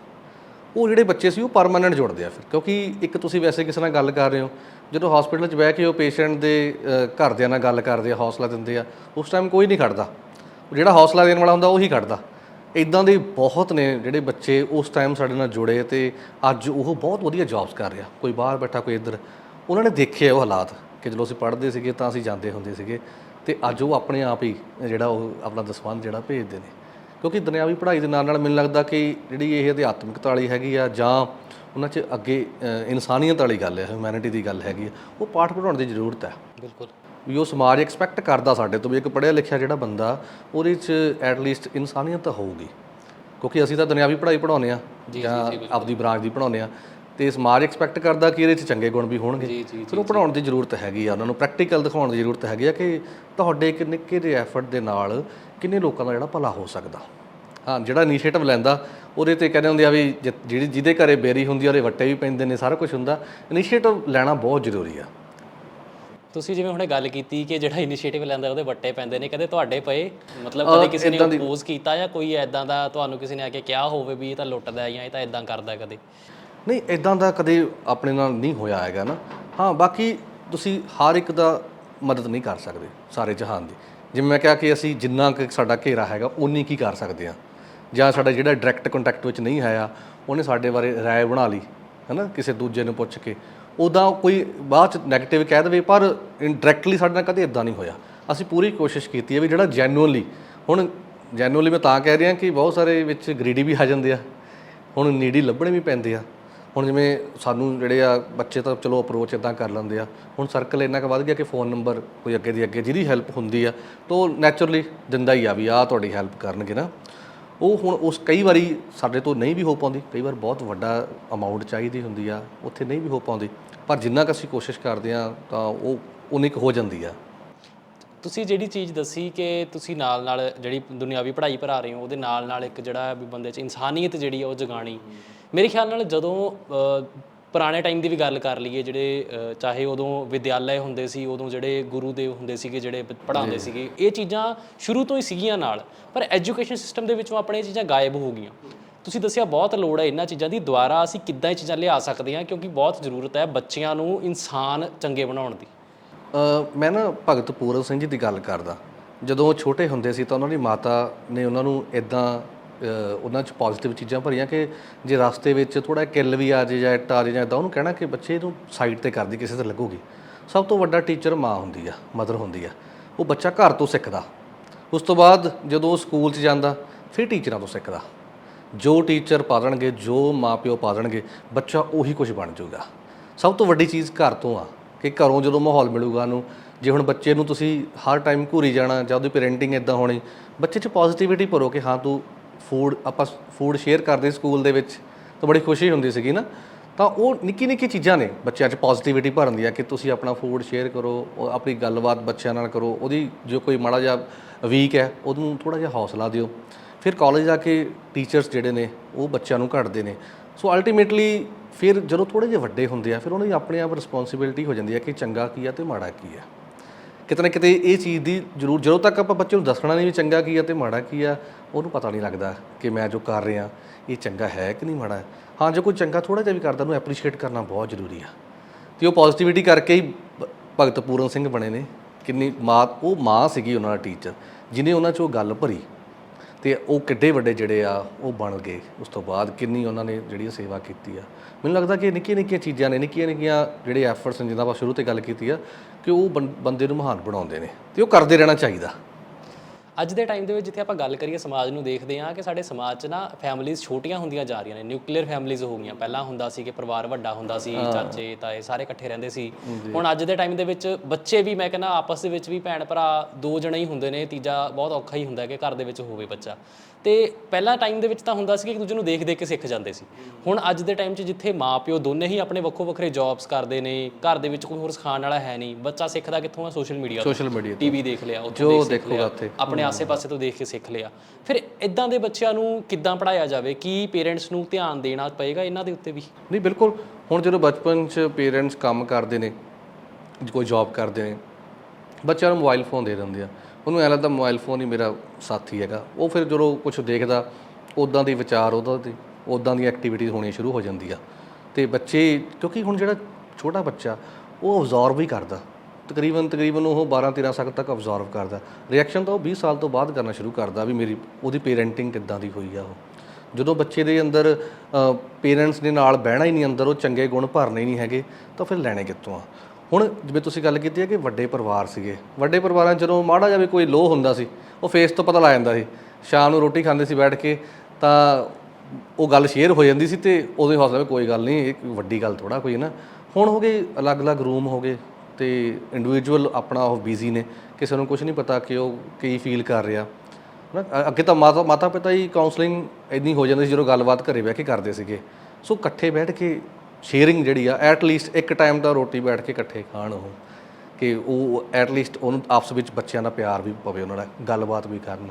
ਉਹ ਜਿਹੜੇ ਬੱਚੇ ਸੀ, ਉਹ ਪਰਮਾਨੈਂਟ ਜੁੜਦੇ ਆ ਫਿਰ। ਕਿਉਂਕਿ ਇੱਕ ਤੁਸੀਂ ਵੈਸੇ ਕਿਸੇ ਨਾਲ ਗੱਲ ਕਰ ਰਹੇ ਹੋ, ਜਦੋਂ ਹਸਪੀਟਲ 'ਚ ਬਹਿ ਕੇ ਉਹ ਪੇਸ਼ੈਂਟ ਦੇ ਘਰਦਿਆਂ ਨਾਲ ਗੱਲ ਕਰਦੇ ਆ, ਹੌਸਲਾ ਦਿੰਦੇ ਆ, ਉਸ ਟਾਈਮ ਕੋਈ ਨਹੀਂ ਖੜਦਾ। ਜਿਹੜਾ ਹੌਸਲਾ ਦੇਣ ਵਾਲਾ ਹੁੰਦਾ, ਉਹੀ ਖੜਦਾ। ਇਦਾਂ ਦੇ ਬਹੁਤ ਨੇ ਜਿਹੜੇ ਬੱਚੇ ਉਸ ਟਾਈਮ ਸਾਡੇ ਨਾਲ ਜੁੜੇ ਤੇ ਅੱਜ ਉਹ ਬਹੁਤ ਵਧੀਆ ਜੌਬਸ ਕਰ ਰਿਹਾ। ਕੋਈ ਬਾਹਰ ਬੈਠਾ, ਕੋਈ ਇੱਧਰ। ਉਹਨਾਂ ਨੇ ਦੇਖਿਆ ਉਹ ਹਾਲਾਤ ਕਿ ਜਦੋਂ ਅਸੀਂ ਪੜ੍ਹਦੇ ਸੀਗੇ ਤਾਂ ਅਸੀਂ ਜਾਂਦੇ ਹੁੰਦੇ ਸੀਗੇ। ਤੇ ਅੱਜ ਉਹ ਆਪਣੇ ਆਪ ਹੀ ਜਿਹੜਾ ਉਹ ਆਪਣਾ ਦਸਵੰਧ ਜਿਹੜਾ ਭੇਜਦੇ ਨੇ। ਕਿਉਂਕਿ ਦੁਨਿਆਵੀ ਪੜ੍ਹਾਈ ਦੇ ਨਾਲ ਨਾਲ ਮੈਨੂੰ ਲੱਗਦਾ ਕਿ ਜਿਹੜੀ ਇਹ ਅਧਿਆਤਮਿਕਤਾ ਵਾਲੀ ਹੈਗੀ ਆ ਜਾਂ ਉਹਨਾਂ 'ਚ ਅੱਗੇ ਇਨਸਾਨੀਅਤ ਵਾਲੀ ਗੱਲ ਹੈ ਹਿਊਮੈਨਿਟੀ ਦੀ ਗੱਲ ਹੈਗੀ ਆ ਉਹ ਪਾਠ ਪੜਾਉਣ ਦੀ ਜ਼ਰੂਰਤ ਹੈ ਬਿਲਕੁਲ। ਵੀ ਉਹ ਸਮਾਜ ਐਕਸਪੈਕਟ ਕਰਦਾ ਸਾਡੇ ਤੋਂ ਵੀ ਇੱਕ ਪੜ੍ਹਿਆ ਲਿਖਿਆ ਜਿਹੜਾ ਬੰਦਾ ਉਹਦੇ 'ਚ ਐਟ ਲੀਸਟ ਇਨਸਾਨੀਅਤ ਤਾਂ ਹੋਊਗੀ। ਕਿਉਂਕਿ ਅਸੀਂ ਤਾਂ ਦੁਨਿਆਵੀ ਪੜ੍ਹਾਈ ਪੜਾਉਂਦੇ ਆ ਜਾਂ ਆਪਦੀ ਬ੍ਰਾਂਚ ਦੀ ਪੜਾਉਂਦੇ ਆ। ਤੇ ਸਮਾਜ ਐਕਸਪੈਕਟ ਕਰਦਾ ਕਿ ਇਹਦੇ 'ਚ ਚੰਗੇ ਗੁਣ ਵੀ ਹੋਣਗੇ। ਫਿਰ ਉਹ ਪੜਾਉਣ ਦੀ ਜ਼ਰੂਰਤ ਹੈਗੀ ਆ ਉਹਨਾਂ ਨੂੰ ਪ੍ਰੈਕਟੀਕਲ ਦਿਖਾਉਣ ਦੀ ਜ਼ਰੂਰਤ ਹੈਗੀ ਆ ਕਿ ਤੁਹਾਡੇ ਇੱਕ ਨਿੱਕੇ ਜਿਹੇ ਐਫਰਟ ਦੇ ਨਾਲ ਕਿੰਨੇ ਲੋਕਾਂ ਦਾ ਜਿਹੜਾ ਭਲਾ ਹੋ ਸਕਦਾ। ਹਾਂ ਜਿਹੜਾ ਇਨੀਸ਼ੀਏਟਿਵ ਲੈਂਦਾ ਉਹਦੇ ਤੇ ਕਹਿੰਦੇ ਹੁੰਦੇ ਆ ਵੀ ਜਿਹੜੀ ਜਿਹਦੇ ਘਰੇ ਬੇਰੀ ਹੁੰਦੀ ਆ ਉਹਦੇ ਵੱਟੇ ਵੀ ਪੈਂਦੇ ਨੇ ਸਾਰਾ ਕੁਝ ਹੁੰਦਾ। ਇਨੀਸ਼ੀਏਟਿਵ ਲੈਣਾ ਬਹੁਤ ਜ਼ਰੂਰੀ ਆ। ਤੁਸੀਂ ਜਿਵੇਂ ਹੁਣੇ ਗੱਲ ਕੀਤੀ ਕਿ ਜਿਹੜਾ ਇਨੀਸ਼ੀਏਟਿਵ ਲੈਂਦਾ ਉਹਦੇ ਵੱਟੇ ਪੈਂਦੇ ਨੇ ਕਦੇ ਤੁਹਾਡੇ ਪਏ? ਮਤਲਬ ਕਦੇ ਕਿਸੇ ਨੇ ਅਪੋਜ਼ ਕੀਤਾ ਜਾਂ ਕੋਈ ਐਦਾਂ ਦਾ ਤੁਹਾਨੂੰ ਕਿਸੇ ਨੇ ਆ ਕੇ ਕਿਹਾ ਹੋਵੇ ਵੀ ਇਹ ਤਾਂ ਲੁੱਟਦਾ ਜਾਂ ਇਹ ਤਾਂ ਇਦਾਂ ਕਰਦਾ ਕਦੇ? ਨਹੀਂ ਇਦਾਂ ਦਾ ਕਦੇ ਆਪਣੇ ਨਾਲ ਨਹੀਂ ਹੋਇਆ ਹੈਗਾ ਨਾ। ਹਾਂ, ਬਾਕੀ ਤੁਸੀਂ ਹਰ ਇੱਕ ਦਾ ਮਦਦ ਨਹੀਂ ਕਰ ਸਕਦੇ ਸਾਰੇ ਜਹਾਨ ਦੀ। ਜਿਵੇਂ ਮੈਂ ਕਿਹਾ ਕਿ ਅਸੀਂ ਜਿੰਨਾ ਕੁ ਸਾਡਾ ਘੇਰਾ ਹੈਗਾ ਉਨੀ ਕੀ ਕਰ ਸਕਦੇ ਆ ਜਾਂ ਸਾਡਾ ਜਿਹੜਾ ਡਾਇਰੈਕਟ ਕੰਟੈਕਟ ਵਿੱਚ ਨਹੀਂ ਆਇਆ, ਉਹਨੇ ਸਾਡੇ ਬਾਰੇ ਰਾਏ ਬਣਾ ਲਈ, ਹੈਨਾ, ਕਿਸੇ ਦੂਜੇ ਨੂੰ ਪੁੱਛ ਕੇ। ਉਦਾਂ ਕੋਈ ਬਾਅਦ ਚ 네ਗੇਟਿਵ ਕਹਿ ਦੇਵੇ, ਪਰ ਇਨਡਾਇਰੈਕਟਲੀ ਸਾਡੇ ਨਾਲ ਕਦੇ ਇਦਾਂ ਨਹੀਂ ਹੋਇਆ। ਅਸੀਂ ਪੂਰੀ ਕੋਸ਼ਿਸ਼ ਕੀਤੀ ਹੈ ਵੀ ਜਿਹੜਾ ਜੈਨੂਅਨਲੀ ਹੁਣ ਜੈਨੂਅਨਲੀ ਮੈਂ ਤਾਂ ਕਹਿ ਰਿਹਾ ਕਿ ਬਹੁਤ ਸਾਰੇ ਵਿੱਚ ਗਰੀਡੀ ਵੀ ਆ ਜਾਂਦੇ ਆ। ਹੁਣ ਨੀਡੀ ਲੱਭਣੇ ਵੀ ਪੈਂਦੇ ਆ। ਹੁਣ ਜਿਵੇਂ ਸਾਨੂੰ ਜਿਹੜੇ ਆ ਬੱਚੇ ਤਾਂ ਚਲੋ ਅਪਰੋਚ ਇਦਾਂ ਕਰ ਲੈਂਦੇ ਆ, ਹੁਣ ਸਰਕਲ ਇੰਨਾ ਕੁ ਵੱਧ ਗਿਆ ਕਿ ਫੋਨ ਨੰਬਰ ਕੋਈ ਅੱਗੇ ਦੀ ਅੱਗੇ ਜਿਹਦੀ ਹੈਲਪ ਹੁੰਦੀ ਆ, ਤਾਂ ਉਹ ਨੈਚੁਰਲੀ ਦਿੰਦਾ ਹੀ ਆ ਵੀ ਆ ਤੁਹਾਡੀ ਹੈਲਪ ਕਰਨਗੇ ਨਾ। ਉਹ ਹੁਣ ਉਸ ਕਈ ਵਾਰੀ ਸਾਡੇ ਤੋਂ ਨਹੀਂ ਵੀ ਹੋ ਪਾਉਂਦੀ, ਕਈ ਵਾਰ ਬਹੁਤ ਵੱਡਾ ਅਮਾਉਂਟ ਚਾਹੀਦੀ ਹੁੰਦੀ ਆ, ਉੱਥੇ ਨਹੀਂ ਵੀ ਹੋ ਪਾਉਂਦੀ, ਪਰ ਜਿੰਨਾ ਕੁ ਅਸੀਂ ਕੋਸ਼ਿਸ਼ ਕਰਦੇ ਆ ਤਾਂ ਉਹ ਉਨੀ ਕੁ ਹੋ ਜਾਂਦੀ ਆ। ਤੁਸੀਂ ਜਿਹੜੀ ਚੀਜ਼ ਦੱਸੀ ਕਿ ਤੁਸੀਂ ਨਾਲ ਨਾਲ ਜਿਹੜੀ ਦੁਨਿਆਵੀ ਪੜ੍ਹਾਈ ਪੜ੍ਹਾ ਰਹੇ ਹੋ, ਉਹਦੇ ਨਾਲ ਨਾਲ ਇੱਕ ਜਿਹੜਾ ਵੀ ਬੰਦੇ 'ਚ ਇਨਸਾਨੀਅਤ ਜਿਹੜੀ ਆ ਉਹ ਜਗਾਣੀ ਮੇਰੇ ਖਿਆਲ ਨਾਲ ਜਦੋਂ ਪੁਰਾਣੇ ਟਾਈਮ ਦੀ ਵੀ ਗੱਲ ਕਰ ਲਈਏ ਜਿਹੜੇ ਚਾਹੇ ਉਦੋਂ ਵਿਦਿਆਲय ਹੁੰਦੇ ਸੀ ਉਦੋਂ ਜਿਹੜੇ ਗੁਰੂ ਦੇਵ ਹੁੰਦੇ ਸੀਗੇ ਜਿਹੜੇ ਪੜ੍ਹਾਉਂਦੇ ਸੀਗੇ ਇਹ ਚੀਜ਼ਾਂ ਸ਼ੁਰੂ ਤੋਂ ਹੀ ਸੀਗੀਆਂ ਨਾਲ। ਪਰ ਐਜੂਕੇਸ਼ਨ ਸਿਸਟਮ ਦੇ ਵਿੱਚੋਂ ਆਪਣੇ ਇਹ ਚੀਜ਼ਾਂ ਗਾਇਬ ਹੋ ਗਈਆਂ। ਤੁਸੀਂ ਦੱਸਿਆ ਬਹੁਤ ਲੋੜ ਹੈ ਇਹਨਾਂ ਚੀਜ਼ਾਂ ਦੀ ਦੁਬਾਰਾ ਅਸੀਂ ਕਿੱਦਾਂ ਇਹ ਚੀਜ਼ਾਂ ਲਿਆ ਸਕਦੇ ਹਾਂ ਕਿਉਂਕਿ ਬਹੁਤ ਜ਼ਰੂਰਤ ਹੈ ਬੱਚਿਆਂ ਨੂੰ ਇਨਸਾਨ ਚੰਗੇ ਬਣਾਉਣ ਦੀ। ਮੈਂ ਨਾ ਭਗਤ ਪੂਰਨ ਸਿੰਘ ਜੀ ਦੀ ਗੱਲ ਕਰਦਾ। ਜਦੋਂ ਉਹ ਛੋਟੇ ਹੁੰਦੇ ਸੀ ਤਾਂ ਉਹਨਾਂ ਦੀ ਮਾਤਾ ਨੇ ਉਹਨਾਂ ਨੂੰ ਇਦਾਂ ਉਹਨਾਂ 'ਚ ਪੋਜ਼ਿਟਿਵ ਚੀਜ਼ਾਂ ਭਰੀਆਂ ਕਿ ਜੇ ਰਸਤੇ ਵਿੱਚ ਥੋੜਾ ਕਿੱਲ ਵੀ ਆ ਜੇ ਜਾਂ ਇੱਟ ਆ ਜੇ ਜਾਂ ਇਦਾਂ ਉਹਨੂੰ ਕਹਿਣਾ ਕਿ ਬੱਚੇ ਇਹਨੂੰ ਸਾਈਡ ਤੇ ਕਰਦੀ, ਕਿਸੇ ਤੇ ਲੱਗੂਗੀ। ਸਭ ਤੋਂ ਵੱਡਾ ਟੀਚਰ ਮਾਂ ਹੁੰਦੀ ਆ ਮਦਰ ਹੁੰਦੀ ਆ। ਉਹ ਬੱਚਾ ਘਰ ਤੋਂ ਸਿੱਖਦਾ। ਉਸ ਤੋਂ ਬਾਅਦ ਜਦੋਂ ਉਹ ਸਕੂਲ 'ਚ ਜਾਂਦਾ, ਫਿਰ ਟੀਚਰਾਂ ਤੋਂ ਸਿੱਖਦਾ। ਜੋ ਟੀਚਰ ਪਾ ਦੇਣਗੇ ਜੋ ਮਾਪਿਓ ਪਾ ਦੇਣਗੇ ਬੱਚਾ ਉਹੀ ਕੁਝ ਬਣ ਜਾਊਗਾ। ਸਭ ਤੋਂ ਵੱਡੀ ਚੀਜ਼ ਘਰ ਤੋਂ ਆ ਕਿ ਘਰੋਂ ਜਦੋਂ ਮਾਹੌਲ ਮਿਲੂਗਾ ਨੂੰ ਜੇ ਹੁਣ ਬੱਚੇ ਨੂੰ ਤੁਸੀਂ ਹਰ ਟਾਈਮ ਘੂਰੀ ਜਾਣਾ ਜਾਂ ਉਹਦੀ ਪੇਰੈਂਟਿੰਗ ਇਦਾਂ ਹੋਣੀ, ਬੱਚੇ 'ਚ ਪੋਜ਼ਿਟਿਵਿਟੀ ਭਰੋ ਕਿ ਹਾਂ ਤੂੰ ਫੂਡ ਆਪਾਂ ਫੂਡ ਸ਼ੇਅਰ ਕਰਦੇ ਸਕੂਲ ਦੇ ਵਿੱਚ, ਤਾਂ ਬੜੀ ਖੁਸ਼ੀ ਹੁੰਦੀ ਸੀਗੀ ਨਾ। ਤਾਂ ਉਹ ਨਿੱਕੀ ਨਿੱਕੀ ਚੀਜ਼ਾਂ ਨੇ, ਬੱਚਿਆਂ 'ਚ ਪੋਜ਼ਿਟਿਵਿਟੀ ਭਰਨ ਦੀਆਂ ਕਿ ਤੁਸੀਂ ਆਪਣਾ ਫੂਡ ਸ਼ੇਅਰ ਕਰੋ, ਉਹ ਆਪਣੀ ਗੱਲਬਾਤ ਬੱਚਿਆਂ ਨਾਲ ਕਰੋ, ਉਹਦੀ ਜੋ ਕੋਈ ਮਾੜਾ ਜਿਹਾ ਵੀਕ ਹੈ, ਉਹਨੂੰ ਥੋੜਾ ਜਿਹਾ ਹੌਸਲਾ ਦਿਓ। ਫਿਰ ਕਾਲਜ ਜਾ ਕੇ ਟੀਚਰਸ ਜਿਹੜੇ ਨੇ, ਉਹ ਬੱਚਿਆਂ ਨੂੰ ਘੜਦੇ ਨੇ। ਸੋ ਅਲਟੀਮੇਟਲੀ ਫਿਰ ਜਦੋਂ ਥੋੜੇ ਜਿਹੇ ਵੱਡੇ ਹੁੰਦੇ ਆ, ਫਿਰ ਉਹਨਾਂ ਦੀ ਆਪਣੇ ਆਪ ਰਿਸਪੌਂਸਿਬਿਲਟੀ ਹੋ ਜਾਂਦੀ ਹੈ ਕਿ ਚੰਗਾ ਕੀ ਆ ਤੇ ਮਾੜਾ ਕੀ ਆ। ਕਿਤੇ ਨਾ ਕਿਤੇ ਇਹ ਚੀਜ਼ ਦੀ ਜ਼ਰੂਰ, ਜਦੋਂ ਤੱਕ ਆਪਾਂ ਬੱਚੇ ਨੂੰ ਦੱਸਣਾ ਨਹੀਂ ਵੀ ਚੰਗਾ ਕੀ ਆ ਤੇ ਮਾੜਾ ਕੀ ਆ ਉਹਨੂੰ ਪਤਾ ਨਹੀਂ ਲੱਗਦਾ ਕਿ ਮੈਂ ਜੋ ਕਰ ਰਿਹਾ, ਇਹ ਚੰਗਾ ਹੈ ਕਿ ਨਹੀਂ ਮਾੜਾ? ਹੈ ਹਾਂ ਜੇ ਕੋਈ ਚੰਗਾ ਥੋੜਾ ਜਿਹਾ ਵੀ ਕਰਦਾ, ਉਹਨੂੰ ਐਪਰੀਸ਼ੀਏਟ ਕਰਨਾ ਬਹੁਤ ਜ਼ਰੂਰੀ ਆ। ਤੇ ਉਹ ਪੋਜ਼ਿਟਿਵਿਟੀ ਕਰਕੇ ਹੀ ਭਗਤ ਪੂਰਨ ਸਿੰਘ ਬਣੇ ਨੇ। ਕਿੰਨੀ ਮਾਂ, ਉਹ ਮਾਂ ਸੀਗੀ ਉਹਨਾਂ ਦਾ ਟੀਚਰ ਜਿਨੇ ਉਹਨਾਂ 'ਚ ਉਹ ਗੱਲ ਭਰੀ। ਤੇ ਉਹ ਕਿੱਡੇ ਵੱਡੇ ਜਿਹੜੇ ਆ, ਉਹ ਬਣ ਗਏ ਉਸ ਤੋਂ ਬਾਅਦ, ਕਿੰਨੀ ਉਹਨਾਂ ਨੇ ਜਿਹੜੀ ਸੇਵਾ ਕੀਤੀ ਆ। ਮੈਨੂੰ ਲੱਗਦਾ ਕਿ ਨਿੱਕੀਆਂ ਨਿੱਕੀਆਂ ਚੀਜ਼ਾਂ ਨੇ ਨਿੱਕੀਆਂ ਨਿੱਕੀਆਂ ਜਿਹੜੇ ਐਫਰਟਸ ਨੇ, ਜਿੱਦਾਂ ਆਪਾਂ ਸ਼ੁਰੂ ਤੇ ਗੱਲ ਕੀਤੀ ਆ, ਕਿ ਉਹ ਬੰ- ਬੰਦੇ ਨੂੰ ਮਹਾਨ ਬਣਾਉਂਦੇ ਨੇ। ਤੇ ਉਹ ਕਰਦੇ ਰਹਿਣਾ ਚਾਹੀਦਾ। ਅੱਜ ਦੇ ਟਾਈਮ ਦੇ ਵਿੱਚ ਜਿੱਥੇ ਆਪਾਂ ਗੱਲ ਕਰੀਏ ਸਮਾਜ ਨੂੰ ਦੇਖਦੇ ਹਾਂ ਕਿ ਸਾਡੇ ਸਮਾਜ 'ਚ ਨਾ ਫੈਮਿਲੀਆਂ ਛੋਟੀਆਂ ਹੁੰਦੀਆਂ ਜਾ ਰਹੀਆਂ ਨੇ ਨਿਊਕਲੀਅਰ ਫੈਮਿਲੀਆਂ ਹੋ ਗਈਆਂ। ਪਹਿਲਾਂ ਹੁੰਦਾ ਸੀ ਕਿ ਪਰਿਵਾਰ ਵੱਡਾ ਹੁੰਦਾ ਸੀ ਚਾਚੇ ਤਾਏ ਸਾਰੇ ਇਕੱਠੇ ਰਹਿੰਦੇ ਸੀ। ਹੁਣ ਅੱਜ ਦੇ ਟਾਈਮ ਦੇ ਵਿੱਚ ਬੱਚੇ ਵੀ ਮੈਂ ਕਹਿੰਦਾ ਆਪਸ ਦੇ ਵਿੱਚ ਵੀ ਭੈਣ ਭਰਾ ਦੋ ਜਣੇ ਹੀ ਹੁੰਦੇ ਨੇ ਤੀਜਾ ਬਹੁਤ ਔਖਾ ਹੀ ਹੁੰਦਾ ਕਿ ਘਰ ਦੇ ਵਿੱਚ ਹੋਵੇ ਬੱਚਾ। ਤੇ ਪਹਿਲਾਂ ਟਾਈਮ ਦੇ ਵਿੱਚ ਤਾਂ ਹੁੰਦਾ ਸੀ ਕਿ ਇੱਕ ਦੂਜੇ ਨੂੰ ਦੇਖ ਦੇਖ ਕੇ ਸਿੱਖ ਜਾਂਦੇ ਸੀ। ਹੁਣ ਅੱਜ ਦੇ ਟਾਈਮ 'ਚ ਜਿੱਥੇ ਮਾਪਿਓ ਦੋਨੇ ਹੀ ਆਪਣੇ ਵੱਖੋ ਵੱਖਰੇ ਜੌਬਸ ਕਰਦੇ ਨੇ ਘਰ ਦੇ ਵਿੱਚ ਕੋਈ ਹੋਰ ਸਿਖਾਉਣ ਵਾਲਾ ਹੈ ਨਹੀਂ ਬੱਚਾ ਸਿੱਖਦਾ ਕਿੱਥੋਂ ਆ? ਸੋਸ਼ਲ ਮੀਡੀਆ ਤੋਂ। ਸੋਸ਼ਲ ਮੀਡੀਆ ਟੀਵੀ ਦੇਖ ਲਿਆ ਉੱਥੋਂ ਦੇਖ ਦੇਖੂਗਾ ਉੱਥੇ। ਆਪਣੇ ਆਸੇ-ਪਾਸੇ ਤੋਂ ਦੇਖ ਕੇ ਸਿੱਖ ਲਿਆ। ਫਿਰ ਇਦਾਂ ਦੇ ਬੱਚਿਆਂ ਨੂੰ ਕਿੱਦਾਂ ਪੜਾਇਆ ਜਾਵੇ? ਕੀ ਪੇਰੈਂਟਸ ਨੂੰ ਧਿਆਨ ਦੇਣਾ ਪਏਗਾ ਇਹਨਾਂ ਦੇ ਉੱਤੇ ਵੀ? ਨਹੀਂ ਬਿਲਕੁਲ। ਹੁਣ ਜਦੋਂ ਬਚਪਨ 'ਚ ਪੇਰੈਂਟਸ ਕੰਮ ਕਰਦੇ ਨੇ ਕੋਈ ਜੌਬ ਕਰਦੇ ਨੇ ਬੱਚਿਆਂ ਨੂੰ ਮੋਬਾਈਲ ਫੋਨ ਦੇ ਦਿੰਦੇ ਆ। ਉਹਨੂੰ ਐਂ ਲੱਗਦਾ ਮੋਬਾਈਲ ਫੋਨ ਹੀ ਮੇਰਾ ਸਾਥੀ ਹੈਗਾ। ਉਹ ਫਿਰ ਜਦੋਂ ਕੁਝ ਦੇਖਦਾ ਉਦਾਂ ਦੇ ਵਿਚਾਰ ਉਹਦਾ ਤੇ ਉਦਾਂ ਦੀਆਂ ਐਕਟੀਵਿਟੀਜ਼ ਹੋਣੀਆਂ ਸ਼ੁਰੂ ਹੋ ਜਾਂਦੀ ਆ ਤੇ ਬੱਚੇ, ਕਿਉਂਕਿ ਹੁਣ ਜਿਹੜਾ ਛੋਟਾ ਬੱਚਾ, ਉਹ ਅਬਜ਼ੌਰਬ ਹੀ ਕਰਦਾ। ਤਕਰੀਬਨ ਤਕਰੀਬਨ ਉਹ 12 13 ਸਾਲ ਤੱਕ ਅਬਜ਼ੌਰਬ ਕਰਦਾ। ਰਿਐਕਸ਼ਨ ਤਾਂ ਉਹ 20 ਸਾਲ ਤੋਂ ਬਾਅਦ ਕਰਨਾ ਸ਼ੁਰੂ ਕਰਦਾ ਵੀ ਮੇਰੀ, ਉਹਦੀ ਪੇਰੈਂਟਿੰਗ ਕਿੱਦਾਂ ਦੀ ਹੋਈ ਆ ਉਹ। ਜਦੋਂ ਬੱਚੇ ਦੇ ਅੰਦਰ ਪੇਰੈਂਟਸ ਦੇ ਨਾਲ ਬਹਿਣਾ ਹੀ ਨਹੀਂ, ਅੰਦਰ ਉਹ ਚੰਗੇ ਗੁਣ ਭਰਨੇ ਹੀ ਨਹੀਂ ਹੈਗੇ, ਤਾਂ ਫਿਰ ਲੈਣੇ ਕਿੱਥੋਂ ਆ? ਹੁਣ ਜਿਵੇਂ ਤੁਸੀਂ ਗੱਲ ਕੀਤੀ ਹੈ ਕਿ ਵੱਡੇ ਪਰਿਵਾਰ ਸੀਗੇ। ਵੱਡੇ ਪਰਿਵਾਰਾਂ 'ਚ ਜਦੋਂ ਮਾੜਾ ਜਿਹਾ ਵੀ ਕੋਈ ਲੋ ਹੁੰਦਾ ਸੀ, ਉਹ ਫੇਸ ਤੋਂ ਪਤਾ ਲੱਗ ਜਾਂਦਾ ਸੀ। ਸ਼ਾਮ ਨੂੰ ਰੋਟੀ ਖਾਂਦੇ ਸੀ ਬੈਠ ਕੇ, ਤਾਂ ਉਹ ਗੱਲ ਸ਼ੇਅਰ ਹੋ ਜਾਂਦੀ ਸੀ ਤੇ ਉਹਦੇ ਹੌਸਲੇ ਵਿੱਚ ਕੋਈ ਗੱਲ ਨਹੀਂ ਇਹ ਕੋਈ ਵੱਡੀ ਗੱਲ ਥੋੜਾ ਕੋਈ ਨਾ। ਹੁਣ ਹੋ ਗਏ ਅਲੱਗ-ਅਲੱਗ ਰੂਮ ਹੋ ਗਏ ਤੇ ਇੰਡੀਵਿਜੂਅਲ ਆਪਣਾ ਉਹ ਬਿਜ਼ੀ ਨੇ, ਕਿਸੇ ਨੂੰ ਕੁਝ ਨਹੀਂ ਪਤਾ ਕਿ ਉਹ ਕੀ ਫੀਲ ਕਰ ਰਿਹਾ। ਨਾ ਅੱਗੇ ਤਾਂ ਮਾਤਾ ਮਾਤਾ ਪਿਤਾ ਹੀ ਕਾਉਂਸਲਿੰਗ ਇੰਨੀ ਹੋ ਜਾਂਦੀ ਸੀ ਜਦੋਂ ਗੱਲਬਾਤ ਘਰੇ ਬਹਿ ਕੇ ਕਰਦੇ ਸੀਗੇ। ਸੋ ਇਕੱਠੇ ਬੈਠ ਕੇ ਸ਼ੇਅਰਿੰਗ ਜਿਹੜੀ ਆ ਐਟ ਲੀਸਟ ਇੱਕ ਟਾਈਮ ਤਾਂ ਰੋਟੀ ਬੈਠ ਕੇ ਇਕੱਠੇ ਖਾਣ ਉਹ, ਕਿ ਉਹ ਐਟ ਲੀਸਟ ਉਹਨੂੰ ਆਪਸ ਵਿੱਚ ਬੱਚਿਆਂ ਦਾ ਪਿਆਰ ਵੀ ਪਵੇ, ਉਹਨਾਂ ਨਾਲ ਗੱਲਬਾਤ ਵੀ ਕਰਨ।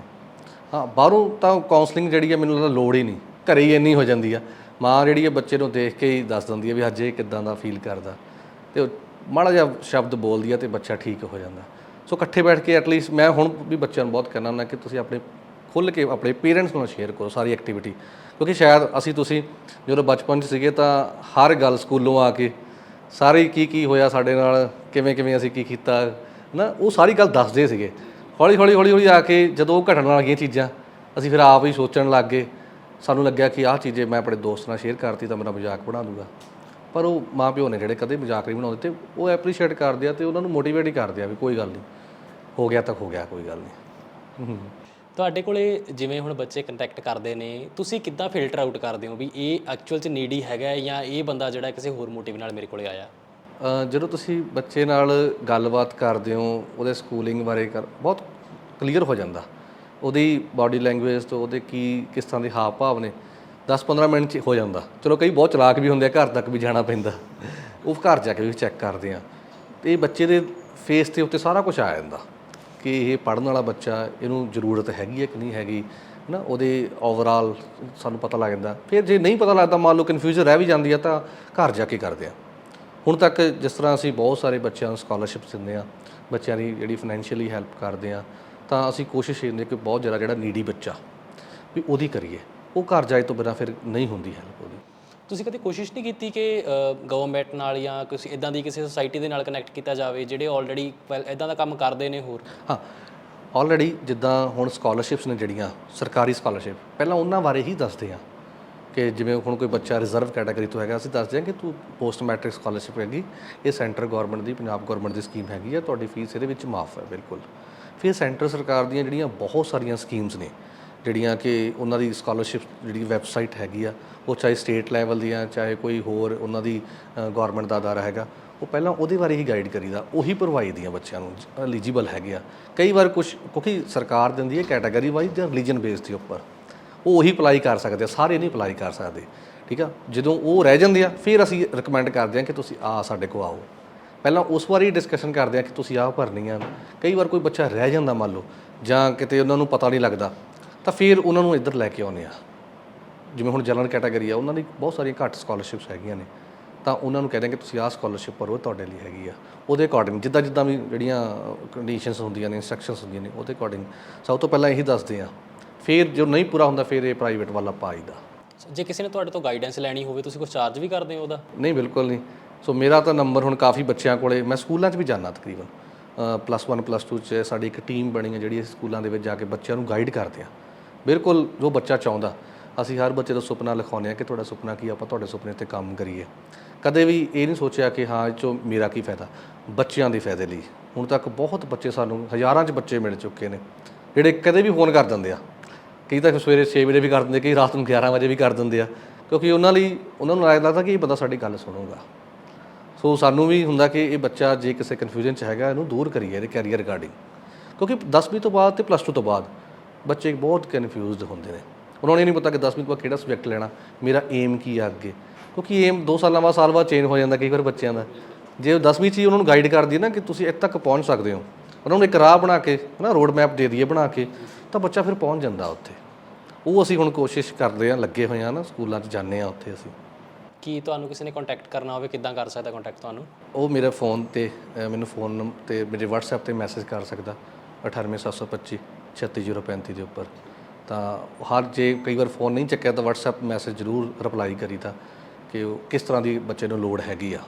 ਹਾਂ, ਬਾਹਰੋਂ ਤਾਂ ਕਾਉਂਸਲਿੰਗ ਜਿਹੜੀ ਆ, ਮੈਨੂੰ ਲੱਗਦਾ ਲੋੜ ਹੀ ਨਹੀਂ। ਘਰੇ ਹੀ ਇੰਨੀ ਹੋ ਜਾਂਦੀ ਆ। ਮਾਂ ਜਿਹੜੀ ਆ, ਬੱਚੇ ਨੂੰ ਦੇਖ ਕੇ ਹੀ ਦੱਸ ਦਿੰਦੀ ਆ ਵੀ ਅੱਜ ਇਹ ਕਿਦਾਂ ਦਾ ਫੀਲ ਕਰਦਾ। ਤੇ ਉਹ ਮਾੜਾ ਜਿਹਾ ਸ਼ਬਦ ਬੋਲਦੀ ਆ ਤੇ ਬੱਚਾ ਠੀਕ ਹੋ ਜਾਂਦਾ। ਸੋ ਇਕੱਠੇ ਬੈਠ ਕੇ ਐਟਲੀਸਟ ਮੈਂ ਹੁਣ ਵੀ ਬੱਚਿਆਂ ਨੂੰ ਬਹੁਤ ਕਹਿਣਾ ਹੁੰਦਾ ਕਿ ਤੁਸੀਂ ਆਪਣੇ ਖੁੱਲ੍ਹ ਕੇ ਆਪਣੇ ਪੇਰੈਂਟਸ ਨਾਲ ਸ਼ੇਅਰ ਕਰੋ ਸਾਰੀ ਐਕਟੀਵਿਟੀ ਕਿਉਂਕਿ ਸ਼ਾਇਦ ਅਸੀਂ ਤੁਸੀਂ ਜਦੋਂ ਬਚਪਨ 'ਚ ਸੀਗੇ ਤਾਂ ਹਰ ਗੱਲ ਸਕੂਲੋਂ ਆ ਕੇ ਸਾਰੇ ਕੀ ਕੀ ਹੋਇਆ ਸਾਡੇ ਨਾਲ, ਕਿਵੇਂ ਕਿਵੇਂ ਅਸੀਂ ਕੀ ਕੀਤਾ ਨਾ ਉਹ ਸਾਰੀ ਗੱਲ ਦੱਸਦੇ ਸੀਗੇ। ਹੌਲੀ ਹੌਲੀ ਹੌਲੀ ਹੌਲੀ ਆ ਕੇ ਜਦੋਂ ਉਹ ਘਟਣ ਵਾਲੀਆਂ ਚੀਜ਼ਾਂ, ਅਸੀਂ ਫਿਰ ਆਪ ਹੀ ਸੋਚਣ ਲੱਗ ਗਏ। ਸਾਨੂੰ ਲੱਗਿਆ ਕਿ ਆਹ ਚੀਜ਼ੇ ਮੈਂ ਆਪਣੇ ਦੋਸਤ ਨਾਲ ਸ਼ੇਅਰ ਕਰਤੀ ਤਾਂ ਮੇਰਾ ਮਜ਼ਾਕ ਬਣਾ ਦੂਗਾ। ਪਰ ਉਹ ਮਾਪਿਓ ਨੇ ਜਿਹੜੇ ਕਦੇ ਮਜ਼ਾਕ ਨਹੀਂ ਬਣਾਉਂਦੇ ਤੇ ਉਹ ਐਪਰੀਸ਼ੀਏਟ ਕਰਦੇ ਆ ਤੇ ਉਹਨਾਂ ਨੂੰ ਮੋਟੀਵੇਟ ਹੀ ਕਰਦੇ ਆ ਵੀ ਕੋਈ ਗੱਲ ਨਹੀਂ, ਹੋ ਗਿਆ ਤਾਂ ਹੋ ਗਿਆ, ਕੋਈ ਗੱਲ ਨਹੀਂ। ਤੁਹਾਡੇ ਕੋਲੇ ਜਿਵੇਂ ਹੁਣ ਬੱਚੇ ਕੰਟੈਕਟ ਕਰਦੇ ਨੇ, ਤੁਸੀਂ ਕਿੱਦਾਂ ਫਿਲਟਰ ਆਊਟ ਕਰਦੇ ਹੋ ਵੀ ਇਹ ਐਕਚੁਅਲ ਚ ਨੀਡੀ ਹੈਗਾ ਹੈ ਜਾਂ ਇਹ ਬੰਦਾ ਜਿਹੜਾ ਕਿਸੇ ਹੋਰ ਮੋਟਿਵ ਨਾਲ ਮੇਰੇ ਕੋਲੇ ਆਇਆ? ਜਦੋਂ ਤੁਸੀਂ ਬੱਚੇ ਨਾਲ ਗੱਲਬਾਤ ਕਰਦੇ ਹੋ, ਉਹਦੇ ਸਕੂਲਿੰਗ ਬਾਰੇ ਕਰ, ਬਹੁਤ ਕਲੀਅਰ ਹੋ ਜਾਂਦਾ। ਉਹਦੀ ਬਾਡੀ ਲੈਂਗੁਏਜ ਤੋਂ ਉਹਦੇ ਕੀ, ਕਿਸ ਤਰ੍ਹਾਂ ਦੇ ਹਾਵ ਭਾਵ ਨੇ 10-15 ਮਿੰਟ 'ਚ ਹੋ ਜਾਂਦਾ। ਚਲੋ ਕਈ ਬਹੁਤ ਚਲਾਕ ਵੀ ਹੁੰਦੇ ਆ, ਘਰ ਤੱਕ ਵੀ ਜਾਣਾ ਪੈਂਦਾ। ਉਹ ਘਰ ਜਾ ਕੇ ਵੀ ਚੈੱਕ ਕਰਦੇ ਆ। ਤੇ ਬੱਚੇ ਦੇ ਫੇਸ ਤੇ ਉੱਤੇ ਸਾਰਾ ਕੁਝ ਆ ਜਾਂਦਾ। ਕਿ ਇਹ ਪੜਨ ਵਾਲਾ ਬੱਚਾ ਇਹਨੂੰ ਜ਼ਰੂਰਤ ਹੈਗੀ ਹੈ ਕਿ ਨਹੀਂ ਹੈਗੀ ਨਾ ਉਹਦੇ ਓਵਰਆਲ ਸਾਨੂੰ ਪਤਾ ਲੱਗ ਜਾਂਦਾ। ਫਿਰ ਜੇ ਨਹੀਂ ਪਤਾ ਲੱਗਦਾ, ਮੰਨ ਲਓ ਕਨਫਿਊਜ਼ਨ ਰਹਿ ਵੀ ਜਾਂਦੀ ਹੈ ਤਾਂ ਘਰ ਜਾ ਕੇ ਕਰਦੇ ਆ। ਹੁਣ ਤੱਕ ਜਿਸ ਤਰ੍ਹਾਂ ਅਸੀਂ ਬਹੁਤ ਸਾਰੇ ਬੱਚਿਆਂ ਨੂੰ ਸਕਾਲਰਸ਼ਿਪਸ ਦਿੰਦੇ ਆ, ਬੱਚਿਆਂ ਦੀ ਜਿਹੜੀ ਫਾਈਨੈਂਸ਼ੀਅਲੀ ਹੈਲਪ ਕਰਦੇ ਆ, ਤਾਂ ਅਸੀਂ ਕੋਸ਼ਿਸ਼ ਇਹ ਕਿ ਬਹੁਤ ਜ਼ਿਆਦਾ ਜਿਹੜਾ ਨੀਡੀ ਬੱਚਾ ਵੀ ਉਹਦੀ ਕਰੀਏ। ਉਹ ਘਰ ਜਾਏ ਤੋਂ ਬਿਨਾਂ ਫਿਰ ਨਹੀਂ ਹੁੰਦੀ ਹੈਲਪ ਤੁਸੀਂ ਕਦੇ ਕੋਸ਼ਿਸ਼ ਨਹੀਂ ਕੀਤੀ ਕਿ ਗਵਰਨਮੈਂਟ ਨਾਲ ਜਾਂ ਕਿਸੇ ਇਦਾਂ ਦੀ ਕਿਸੇ ਸੁਸਾਇਟੀ ਦੇ ਨਾਲ ਕਨੈਕਟ ਕੀਤਾ ਜਾਵੇ, ਜਿਹੜੇ ਆਲਰੇਡੀ ਇਦਾਂ ਦਾ ਕੰਮ ਕਰਦੇ ਨੇ ਹੋਰ? ਹਾਂ ਆਲਰੇਡੀ ਜਿੱਦਾਂ ਹੁਣ ਸਕਾਲਰਸ਼ਿਪਸ ਨੇ ਜਿਹੜੀਆਂ, ਸਰਕਾਰੀ ਸਕਾਲਰਸ਼ਿਪ ਪਹਿਲਾਂ ਉਹਨਾਂ ਬਾਰੇ ਹੀ ਦੱਸਦੇ ਆ ਕਿ ਜਿਵੇਂ ਹੁਣ ਕੋਈ ਬੱਚਾ ਰਿਜ਼ਰਵ ਕੈਟਾਗਰੀ ਤੋਂ ਹੈਗਾ, ਅਸੀਂ ਦੱਸਦੇ ਹਾਂ ਕਿ ਤੂੰ ਪੋਸਟ ਮੈਟ੍ਰਿਕ ਸਕਾਲਰਸ਼ਿਪ ਹੈਗੀ, ਇਹ ਸੈਂਟਰ ਗਵਰਨਮੈਂਟ ਦੀ, ਪੰਜਾਬ ਗਵਰਨਮੈਂਟ ਦੀ ਸਕੀਮ ਹੈਗੀ ਆ, ਤੁਹਾਡੀ ਫੀਸ ਇਹਦੇ ਵਿੱਚ ਮਾਫ ਹੈ, ਬਿਲਕੁਲ। ਫਿਰ ਸੈਂਟਰ ਸਰਕਾਰ ਦੀਆਂ ਜਿਹੜੀਆਂ ਬਹੁਤ ਸਾਰੀਆਂ ਸਕੀਮਸ ਨੇ ਜਿਹੜੀਆਂ ਕਿ ਉਹਨਾਂ ਦੀ ਸਕਾਲਰਸ਼ਿਪ ਜਿਹੜੀ ਵੈਬਸਾਈਟ ਹੈਗੀ ਆ, ਉਹ ਚਾਹੇ ਸਟੇਟ ਲੈਵਲ ਦੀਆਂ, ਚਾਹੇ ਕੋਈ ਹੋਰ ਉਹਨਾਂ ਦੀ ਗਵਰਨਮੈਂਟ ਦਾ ਅਦਾਰਾ ਹੈਗਾ, ਉਹ ਪਹਿਲਾਂ ਉਹਦੇ ਬਾਰੇ ਹੀ ਗਾਈਡ ਕਰੀਦਾ, ਉਹੀ ਪ੍ਰੋਵਾਈਡ ਦੀਆਂ ਬੱਚਿਆਂ ਨੂੰ ਐਲੀਜੀਬਲ ਹੈਗੇ ਆ। ਕਈ ਵਾਰ ਕੁਝ ਕਿਉਂਕਿ ਸਰਕਾਰ ਦਿੰਦੀ ਹੈ ਕੈਟਾਗਰੀ ਵਾਈਜ਼ ਜਾਂ ਰਿਲੀਜਨ ਬੇਸ ਦੇ ਉੱਪਰ। ਉਹ ਉਹੀ ਅਪਲਾਈ ਕਰ ਸਕਦੇ ਆ, ਸਾਰੇ ਨਹੀਂ ਅਪਲਾਈ ਕਰ ਸਕਦੇ, ਠੀਕ ਆ? ਜਦੋਂ ਉਹ ਰਹਿ ਜਾਂਦੇ ਆ, ਫਿਰ ਅਸੀਂ ਰეკਮੈਂਡ ਕਰਦੇ ਆ ਕਿ ਤੁਸੀਂ ਆ ਸਾਡੇ ਕੋਲ ਆਓ। ਪਹਿਲਾਂ ਉਸ ਵਾਰੀ ਡਿਸਕਸ਼ਨ ਕਰਦੇ ਆ ਕਿ ਤੁਸੀਂ ਆਹ ਭਰਨੀਆਂ ਕਈ ਵਾਰ ਕੋਈ ਬੱਚਾ ਰਹਿ ਜਾਂਦਾ ਮੰਨ ਲਓ, ਜਾਂ ਕਿਤੇ ਉਹਨਾਂ ਨੂੰ ਪਤਾ ਨਹੀਂ ਲੱਗਦਾ ਤਾਂ ਫਿਰ ਉਹਨਾਂ ਨੂੰ ਇੱਧਰ ਲੈ ਕੇ ਆਉਂਦੇ ਆ ਜਿਵੇਂ ਹੁਣ ਜਨਰਲ ਕੈਟਾਗਰੀ ਆ ਉਹਨਾਂ ਦੀ ਬਹੁਤ ਸਾਰੀਆਂ ਘੱਟ ਸਕਾਲਰਸ਼ਿਪਸ ਹੈਗੀਆਂ ਨੇ। ਤਾਂ ਉਹਨਾਂ ਨੂੰ ਕਹਿੰਦੇ ਕਿ ਤੁਸੀਂ ਆਹ ਸਕਾਲਰਸ਼ਿਪ ਭਰੋ ਤੁਹਾਡੇ ਲਈ ਹੈਗੀ ਆ। ਉਹਦੇ ਅਕੋਰਡਿੰਗ ਜਿੱਦਾਂ ਜਿੱਦਾਂ ਵੀ ਜਿਹੜੀਆਂ ਕੰਡੀਸ਼ਨਸ ਹੁੰਦੀਆਂ ਨੇ ਇਨਸਟਰਕਸ਼ਨਸ ਹੁੰਦੀਆਂ ਨੇ ਉਹਦੇ ਅਕੋਰਡਿੰਗ ਸਭ ਤੋਂ ਪਹਿਲਾਂ ਇਹੀ ਦੱਸਦੇ ਆ ਫਿਰ ਜੋ ਨਹੀਂ ਪੂਰਾ ਹੁੰਦਾ ਫਿਰ ਇਹ ਪ੍ਰਾਈਵੇਟ ਵਾਲਾ ਪਾਈਦਾ ਜੇ ਕਿਸੇ ਨੇ ਤੁਹਾਡੇ ਤੋਂ ਗਾਈਡੈਂਸ ਲੈਣੀ ਹੋਵੇ ਤੁਸੀਂ ਕੁਝ ਚਾਰਜ ਵੀ ਕਰਦੇ ਹੋ ਉਹਦਾ? ਨਹੀਂ ਬਿਲਕੁਲ ਨਹੀਂ। ਸੋ ਮੇਰਾ ਤਾਂ ਨੰਬਰ ਹੁਣ ਕਾਫੀ ਬੱਚਿਆਂ ਕੋਲੇ ਮੈਂ ਸਕੂਲਾਂ 'ਚ ਵੀ ਜਾਣਾ ਤਕਰੀਬਨ। ਪਲੱਸ 1 ਪਲੱਸ 2 'ਚ ਸਾਡੀ ਇੱਕ ਟੀਮ ਬਣੀ ਹੈ ਜਿਹੜੀ ਅਸੀਂ ਸਕੂਲਾਂ ਦੇ ਵਿੱਚ ਜਾ ਕੇ ਬੱਚਿਆਂ ਨੂੰ ਗਾਈਡ ਕਰਦੇ ਆ। ਬਿਲਕੁਲ ਜੋ ਬੱਚਾ ਚਾਹੁੰਦਾ, ਅਸੀਂ ਹਰ ਬੱਚੇ ਦਾ ਸੁਪਨਾ ਲਿਖਾਉਂਦੇ ਆ ਕਿ ਤੁਹਾਡਾ ਸੁਪਨਾ ਕੀ ਆਪਾਂ ਤੁਹਾਡੇ ਸੁਪਨੇ ਤੇ ਕੰਮ ਕਰੀਏ। ਕਦੇ ਵੀ ਇਹ ਨਹੀਂ ਸੋਚਿਆ ਕਿ ਹਾਂ, ਇਹ 'ਚੋਂ ਮੇਰਾ ਕੀ ਫਾਇਦਾ? ਬੱਚਿਆਂ ਦੇ ਫਾਇਦੇ ਲਈ। ਹੁਣ ਤੱਕ ਬਹੁਤ ਬੱਚੇ ਸਾਨੂੰ, ਹਜ਼ਾਰਾਂ 'ਚ ਬੱਚੇ ਮਿਲ ਚੁੱਕੇ ਨੇ, ਜਿਹੜੇ ਕਦੇ ਵੀ ਫੋਨ ਕਰ ਦਿੰਦੇ ਆ। ਕਈ ਤਾਂ ਸਵੇਰੇ 6 ਵਜੇ ਵੀ ਕਰ ਦਿੰਦੇ, ਕਈ ਰਾਤ ਨੂੰ 11 ਵਜੇ ਵੀ ਕਰ ਦਿੰਦੇ ਆ। ਕਿਉਂਕਿ ਉਹਨਾਂ ਲਈ, ਉਹਨਾਂ ਨੂੰ ਲੱਗਦਾ ਕਿ ਇਹ ਬੰਦਾ ਸਾਡੀ ਗੱਲ ਸੁਣੂਗਾ। ਸੋ ਸਾਨੂੰ ਵੀ ਹੁੰਦਾ ਕਿ ਇਹ ਬੱਚਾ ਜੇ ਕਿਸੇ ਕਨਫਿਊਜ਼ਨ ਚ ਹੈਗਾ, ਇਹਨੂੰ ਦੂਰ ਕਰੀਏ ਇਹਦੇ ਕੈਰੀਅਰ ਰਿਗਾਰਡਿੰਗ ਕਿਉਂਕਿ 10ਵੀਂ ਤੋਂ ਬਾਅਦ ਤੇ ਪਲੱਸ 2 ਤੋਂ ਬਾਅਦ ਬੱਚੇ ਬਹੁਤ ਕਨਫਿਊਜ਼ਡ ਹੁੰਦੇ ਨੇ। ਉਹਨਾਂ ਨੂੰ ਇਹ ਨਹੀਂ ਪਤਾ ਕਿ 10ਵੀਂ ਤੋਂ ਬਾਅਦ ਕਿਹੜਾ ਸਬਜੈਕਟ ਲੈਣਾ ਮੇਰਾ ਏਮ ਕੀ ਆ ਅੱਗੇ। ਕਿਉਂਕਿ ਏਮ 2 ਸਾਲਾਂ ਬਾਅਦ ਸਾਲ ਬਾਅਦ ਚੇਂਜ ਹੋ ਜਾਂਦਾ ਕਈ ਵਾਰ ਬੱਚਿਆਂ ਦਾ। ਜੇ ਉਹ 10ਵੀਂ ਚ ਹੀ ਉਹਨਾਂ ਨੂੰ ਗਾਈਡ ਕਰਦੀ ਨਾ ਕਿ ਤੁਸੀਂ ਇੱਥੇ ਤੱਕ ਪਹੁੰਚ ਸਕਦੇ ਹੋ। ਉਹਨਾਂ ਨੂੰ ਇੱਕ ਰਾਹ ਬਣਾ ਕੇ ਨਾ ਰੋਡ ਮੈਪ ਦੇ ਦਈਏ ਬਣਾ ਕੇ ਤਾਂ ਬੱਚਾ ਫਿਰ ਪਹੁੰਚ ਜਾਂਦਾ ਉੱਥੇ। ਉਹ ਅਸੀਂ ਹੁਣ ਕੋਸ਼ਿਸ਼ ਕਰਦੇ ਆ ਲੱਗੇ ਹੋਏ ਆ ਨਾ ਸਕੂਲਾਂ 'ਚ ਜਾਂਦੇ ਆ ਉੱਥੇ ਅਸੀਂ। ਕੀ ਤੁਹਾਨੂੰ ਕਿਸੇ ਨੇ ਕੰਟੈਕਟ ਕਰਨਾ ਹੋਵੇ ਕਿੱਦਾਂ ਕਰ ਸਕਦਾ ਕੰਟੈਕਟ ਤੁਹਾਨੂੰ? ਉਹ ਮੇਰੇ ਫੋਨ ਤੇ ਮੈਨੂੰ ਫੋਨ ਤੇ ਮੇਰੇ WhatsApp ਤੇ ਮੈਸੇਜ ਕਰ ਸਕਦਾ 98725 36035 ਦੇ ਉੱਪਰ। ਤਾਂ ਹਰ ਜੇ ਕਈ ਵਾਰ ਫੋਨ ਨਹੀਂ ਚੱਕਿਆ ਤਾਂ WhatsApp ਮੈਸੇਜ ਜ਼ਰੂਰ ਰਿਪਲਾਈ ਕਰੀਦਾ ਕਿ ਉਹ ਕਿਸ ਤਰ੍ਹਾਂ ਦੀ ਬੱਚੇ ਨੂੰ ਲੋੜ ਹੈਗੀ ਆ।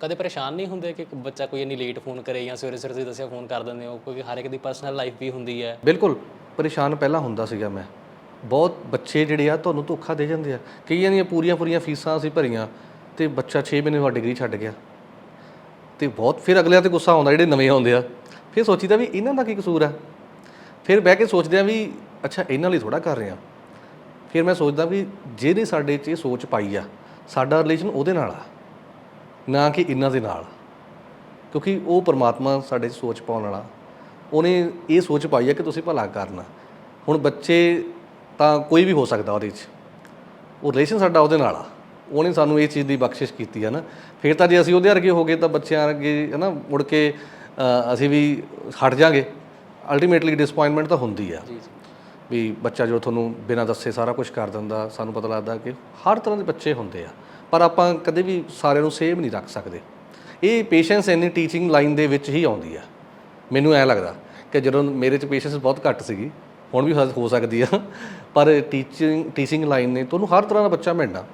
ਕਦੇ ਪਰੇਸ਼ਾਨ ਨਹੀਂ ਹੁੰਦੇ ਕਿ ਬੱਚਾ ਕੋਈ ਇੰਨੀ ਲੇਟ ਫੋਨ ਕਰੇ ਜਾਂ ਸਵੇਰੇ ਸਵੇਰੇ ਤੁਸੀਂ ਦੱਸਿਆ ਫੋਨ ਕਰ ਦਿੰਦੇ ਹੋ ਕਿਉਂਕਿ ਹਰ ਇੱਕ ਦੀ ਪਰਸਨਲ ਲਾਈਫ ਵੀ ਹੁੰਦੀ ਹੈ। ਬਿਲਕੁਲ ਪਰੇਸ਼ਾਨ ਪਹਿਲਾਂ ਹੁੰਦਾ ਸੀਗਾ ਮੈਂ। ਬਹੁਤ ਬੱਚੇ ਜਿਹੜੇ ਆ ਤੁਹਾਨੂੰ ਧੋਖਾ ਦੇ ਜਾਂਦੇ ਆ। ਕਈਆਂ ਦੀਆਂ ਪੂਰੀਆਂ ਪੂਰੀਆਂ ਫੀਸਾਂ ਅਸੀਂ ਭਰੀਆਂ ਤੇ ਬੱਚਾ 6 ਮਹੀਨੇ ਬਾਅਦ ਡਿਗਰੀ ਛੱਡ ਗਿਆ। ਤੇ ਬਹੁਤ ਫਿਰ ਅਗਲਿਆਂ ਤੇ ਗੁੱਸਾ ਆਉਂਦਾ ਜਿਹੜੇ ਨਵੇਂ ਆਉਂਦੇ ਆ। ਫਿਰ ਸੋਚੀਦਾ ਵੀ ਇਹਨਾਂ ਦਾ ਕੀ ਕਸੂਰ ਆ? ਫਿਰ ਬਹਿ ਕੇ ਸੋਚਦੇ ਆ ਵੀ, ਅੱਛਾ, ਇਹਨਾਂ ਲਈ ਥੋੜਾ ਕਰ ਰਹੇ ਆ ਫਿਰ ਮੈਂ ਸੋਚਦਾ ਵੀ ਜਿਹਨੇ ਸਾਡੇ 'ਚ ਇਹ ਸੋਚ ਪਾਈ ਆ, ਸਾਡਾ ਰਿਲੇਸ਼ਨ ਉਹਦੇ ਨਾਲ ਆ, ਨਾ ਕਿ ਇਹਨਾਂ ਦੇ ਨਾਲ। ਕਿਉਂਕਿ ਉਹ ਪਰਮਾਤਮਾ ਸਾਡੇ 'ਚ ਸੋਚ ਪਾਉਣ ਵਾਲਾ। ਉਹਨੇ ਇਹ ਸੋਚ ਪਾਈ ਆ ਕਿ ਤੁਸੀਂ ਭਲਾ ਕਰਨਾ। ਹੁਣ ਬੱਚੇ ਤਾਂ ਕੋਈ ਵੀ ਹੋ ਸਕਦਾ ਉਹਦੇ 'ਚ। ਉਹ ਰਿਲੇਸ਼ਨ ਸਾਡਾ ਉਹਦੇ ਨਾਲ ਆ। ਉਹਨੇ ਸਾਨੂੰ ਇਹ ਚੀਜ਼ ਦੀ ਬਖਸ਼ਿਸ਼ ਕੀਤੀ ਹੈ ਨਾ। ਫਿਰ ਤਾਂ ਜੇ ਅਸੀਂ ਉਹਦੇ ਵਰਗੇ ਹੋ ਗਏ ਤਾਂ ਬੱਚਿਆਂ ਵਰਗੇ ਹੈ ਨਾ ਮੁੜ ਕੇ ਅਸੀਂ ਵੀ ਹਟ ਜਾਾਂਗੇ। ਅਲਟੀਮੇਟਲੀ ਡਿਸਪਾਇੰਟਮੈਂਟ ਤਾਂ ਹੁੰਦੀ ਆ। ਜੀ ਜੀ। ਵੀ ਬੱਚਾ ਜੋ ਤੁਹਾਨੂੰ ਬਿਨਾਂ ਦੱਸੇ ਸਾਰਾ ਕੁਝ ਕਰ ਦਿੰਦਾ ਸਾਨੂੰ ਪਤਾ ਲੱਗਦਾ ਕਿ ਹਰ ਤਰ੍ਹਾਂ ਦੇ ਬੱਚੇ ਹੁੰਦੇ ਆ। ਪਰ ਆਪਾਂ ਕਦੇ ਵੀ ਸਾਰਿਆਂ ਨੂੰ ਸੇਮ ਨਹੀਂ ਰੱਖ ਸਕਦੇ। ਇਹ ਪੇਸ਼ੈਂਸ ਇੰਨੀ ਟੀਚਿੰਗ ਲਾਈਨ ਦੇ ਵਿੱਚ ਹੀ ਆਉਂਦੀ ਆ। ਮੈਨੂੰ ਐ ਲੱਗਦਾ ਕਿ ਜਦੋਂ ਮੇਰੇ ਚ ਪੇਸ਼ੈਂਸ ਬਹੁਤ ਘੱਟ ਸੀਗੀ ਹੁਣ ਵੀ ਹੋ ਸਕਦੀ ਆ। ਪਰ ਟੀਚਿੰਗ ਟੀਚਿੰਗ ਲਾਈਨ ਨੇ ਤੁਹਾਨੂੰ ਹਰ ਤਰ੍ਹਾਂ ਦਾ ਬੱਚਾ ਮਿਲਣਾ।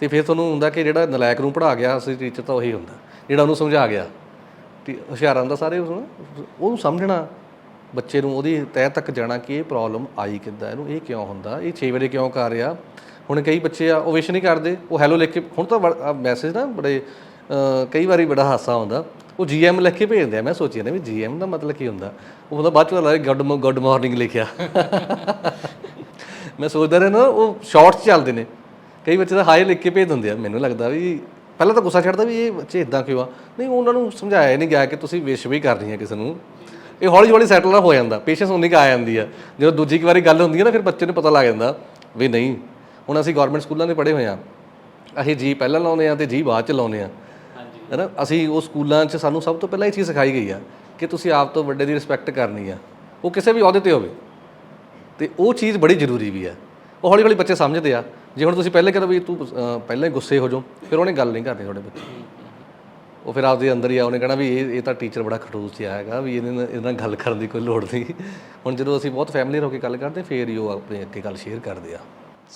ਤੇ ਫਿਰ ਤੁਹਾਨੂੰ ਹੁੰਦਾ ਕਿ ਜਿਹੜਾ ਨਲਾਇਕ ਨੂੰ ਪੜਾ ਗਿਆ ਅਸਲੀ ਟੀਚਰ ਤਾਂ ਉਹੀ ਹੁੰਦਾ। ਜਿਹੜਾ ਉਹਨੂੰ ਸਮਝਾ ਗਿਆ ਤੇ ਹੁਸ਼ਿਆਰਾਂ ਦਾ ਸਾਰੇ ਉਸਨੂੰ ਉਹਨੂੰ ਸਮਝਣਾ, ਬੱਚੇ ਨੂੰ ਉਹਦੀ ਤਹਿ ਤੱਕ ਜਾਣਾ ਕਿ ਇਹ ਪ੍ਰੋਬਲਮ ਆਈ ਕਿੱਦਾਂ, ਇਹਨੂੰ ਇਹ ਕਿਉਂ ਹੁੰਦਾ, ਇਹ 6 ਵਜੇ ਕਿਉਂ ਕਰ ਰਿਹਾ? ਹੁਣ ਕਈ ਬੱਚੇ ਆ, ਉਹ ਵਿਸ਼ ਨਹੀਂ ਕਰਦੇ, ਉਹ ਹੈਲੋ ਲਿਖ ਕੇ, ਹੁਣ ਤਾਂ ਮੈਸੇਜ ਨਾ ਬੜੇ ਕਈ ਵਾਰੀ ਬੜਾ ਹਾਸਾ ਆਉਂਦਾ, ਉਹ ਜੀਐਮ ਲਿਖ ਕੇ ਭੇਜਦੇ ਆ, ਮੈਂ ਸੋਚਿਆ ਨਾ ਵੀ ਜੀਐਮ ਦਾ ਮਤਲਬ ਕੀ ਹੁੰਦਾ? ਉਹ ਹੁੰਦਾ ਬਾਅਦ ਚ ਪਤਾ ਲੱਗਦਾ ਗੁੱਡ ਗੁੱਡ ਮਾਰਨਿੰਗ ਲਿਖਿਆ। ਮੈਂ ਸੋਚਦਾ ਰਿਹਾ ਨਾ ਉਹ ਸ਼ਾਰਟਸ ਚੱਲਦੇ ਨੇ, ਕਈ ਬੱਚੇ ਤਾਂ ਹਾਈ ਲਿਖ ਕੇ ਭੇਜ ਦਿੰਦੇ ਆ, ਮੈਨੂੰ ਲੱਗਦਾ ਵੀ ਪਹਿਲਾਂ ਤਾਂ ਗੁੱਸਾ ਚੜਦਾ ਵੀ ਇਹ ਬੱਚੇ ਇਦਾਂ ਕਿਉਂ ਆ? ਨਹੀਂ ਉਹਨਾਂ ਨੂੰ ਸਮਝਾਇਆ ਨਹੀਂ ਗਿਆ ਕਿ ਤੁਸੀਂ ਵਿਸ਼ ਵੀ ਕਰਨੀ ਹੈ ਕਿਸੇ ਨੂੰ। ਇਹ ਹੌਲੀ ਹੌਲੀ ਸੈਟਲ ਹੋ ਜਾਂਦਾ ਪੇਸ਼ੈਂਸ ਉਨੀ ਕੁ ਆ ਜਾਂਦੀ ਆ। ਜਦੋਂ ਦੂਜੀ ਕੁ ਵਾਰੀ ਗੱਲ ਹੁੰਦੀ ਹੈ ਨਾ ਫਿਰ ਬੱਚੇ ਨੂੰ ਪਤਾ ਲੱਗ ਜਾਂਦਾ ਵੀ ਨਹੀਂ ਹੁਣ ਅਸੀਂ ਗਵਰਨਮੈਂਟ ਸਕੂਲਾਂ ਦੇ ਪੜ੍ਹੇ ਹੋਏ ਆ ਅਸੀਂ ਜੀ ਪਹਿਲਾਂ ਲਾਉਂਦੇ ਆ ਤੇ ਜੀ ਬਾਅਦ ਚ ਲਾਉਂਦੇ ਆ ਹਾਂਜੀ। ਹੈਨਾ? ਅਸੀਂ ਉਹ ਸਕੂਲਾਂ 'ਚ ਸਾਨੂੰ ਸਭ ਤੋਂ ਪਹਿਲਾਂ ਇਹ ਚੀਜ਼ ਸਿਖਾਈ ਗਈ ਆ ਕਿ ਤੁਸੀਂ ਆਪ ਤੋਂ ਵੱਡੇ ਦੀ ਰਿਸਪੈਕਟ ਕਰਨੀ ਆ। ਉਹ ਕਿਸੇ ਵੀ ਅਹੁਦੇ ਤੇ ਹੋਵੇ। ਤੇ ਉਹ ਚੀਜ਼ ਬੜੀ ਜ਼ਰੂਰੀ ਵੀ ਹੈ ਉਹ ਹੌਲੀ ਹੌਲੀ ਬੱਚੇ ਸਮਝਦੇ ਆ। ਜੇ ਹੁਣ ਤੁਸੀਂ ਪਹਿਲੇ ਕਹਿੰਦੇ ਵੀ ਤੂੰ ਪਹਿਲਾਂ ਹੀ ਗੁੱਸੇ ਹੋ ਜਾਓ ਫਿਰ ਉਹਨੇ ਗੱਲ ਨਹੀਂ ਕਰਨੀ ਤੁਹਾਡੇ ਬੱਚੇ। ਉਹ ਫਿਰ ਆਪਦੇ ਅੰਦਰ ਹੀ ਆ, ਉਹਨੇ ਕਹਿਣਾ ਵੀ ਇਹ ਇਹ ਤਾਂ ਟੀਚਰ ਬੜਾ ਖੜੂਸ ਜਿਹਾ ਹੈਗਾ ਵੀ ਇਹਦੇ ਨਾਲ ਇਹਦੇ ਨਾਲ ਗੱਲ ਕਰਨ ਦੀ ਕੋਈ ਲੋੜ ਨਹੀਂ। ਹੁਣ ਜਦੋਂ ਅਸੀਂ ਬਹੁਤ ਫੈਮਿਲੀ ਹੋ ਕੇ ਗੱਲ ਕਰਦੇ, ਫੇਰ ਹੀ ਉਹ ਆਪਣੇ ਅੱਗੇ ਗੱਲ ਸ਼ੇਅਰ ਕਰਦੇ ਆ।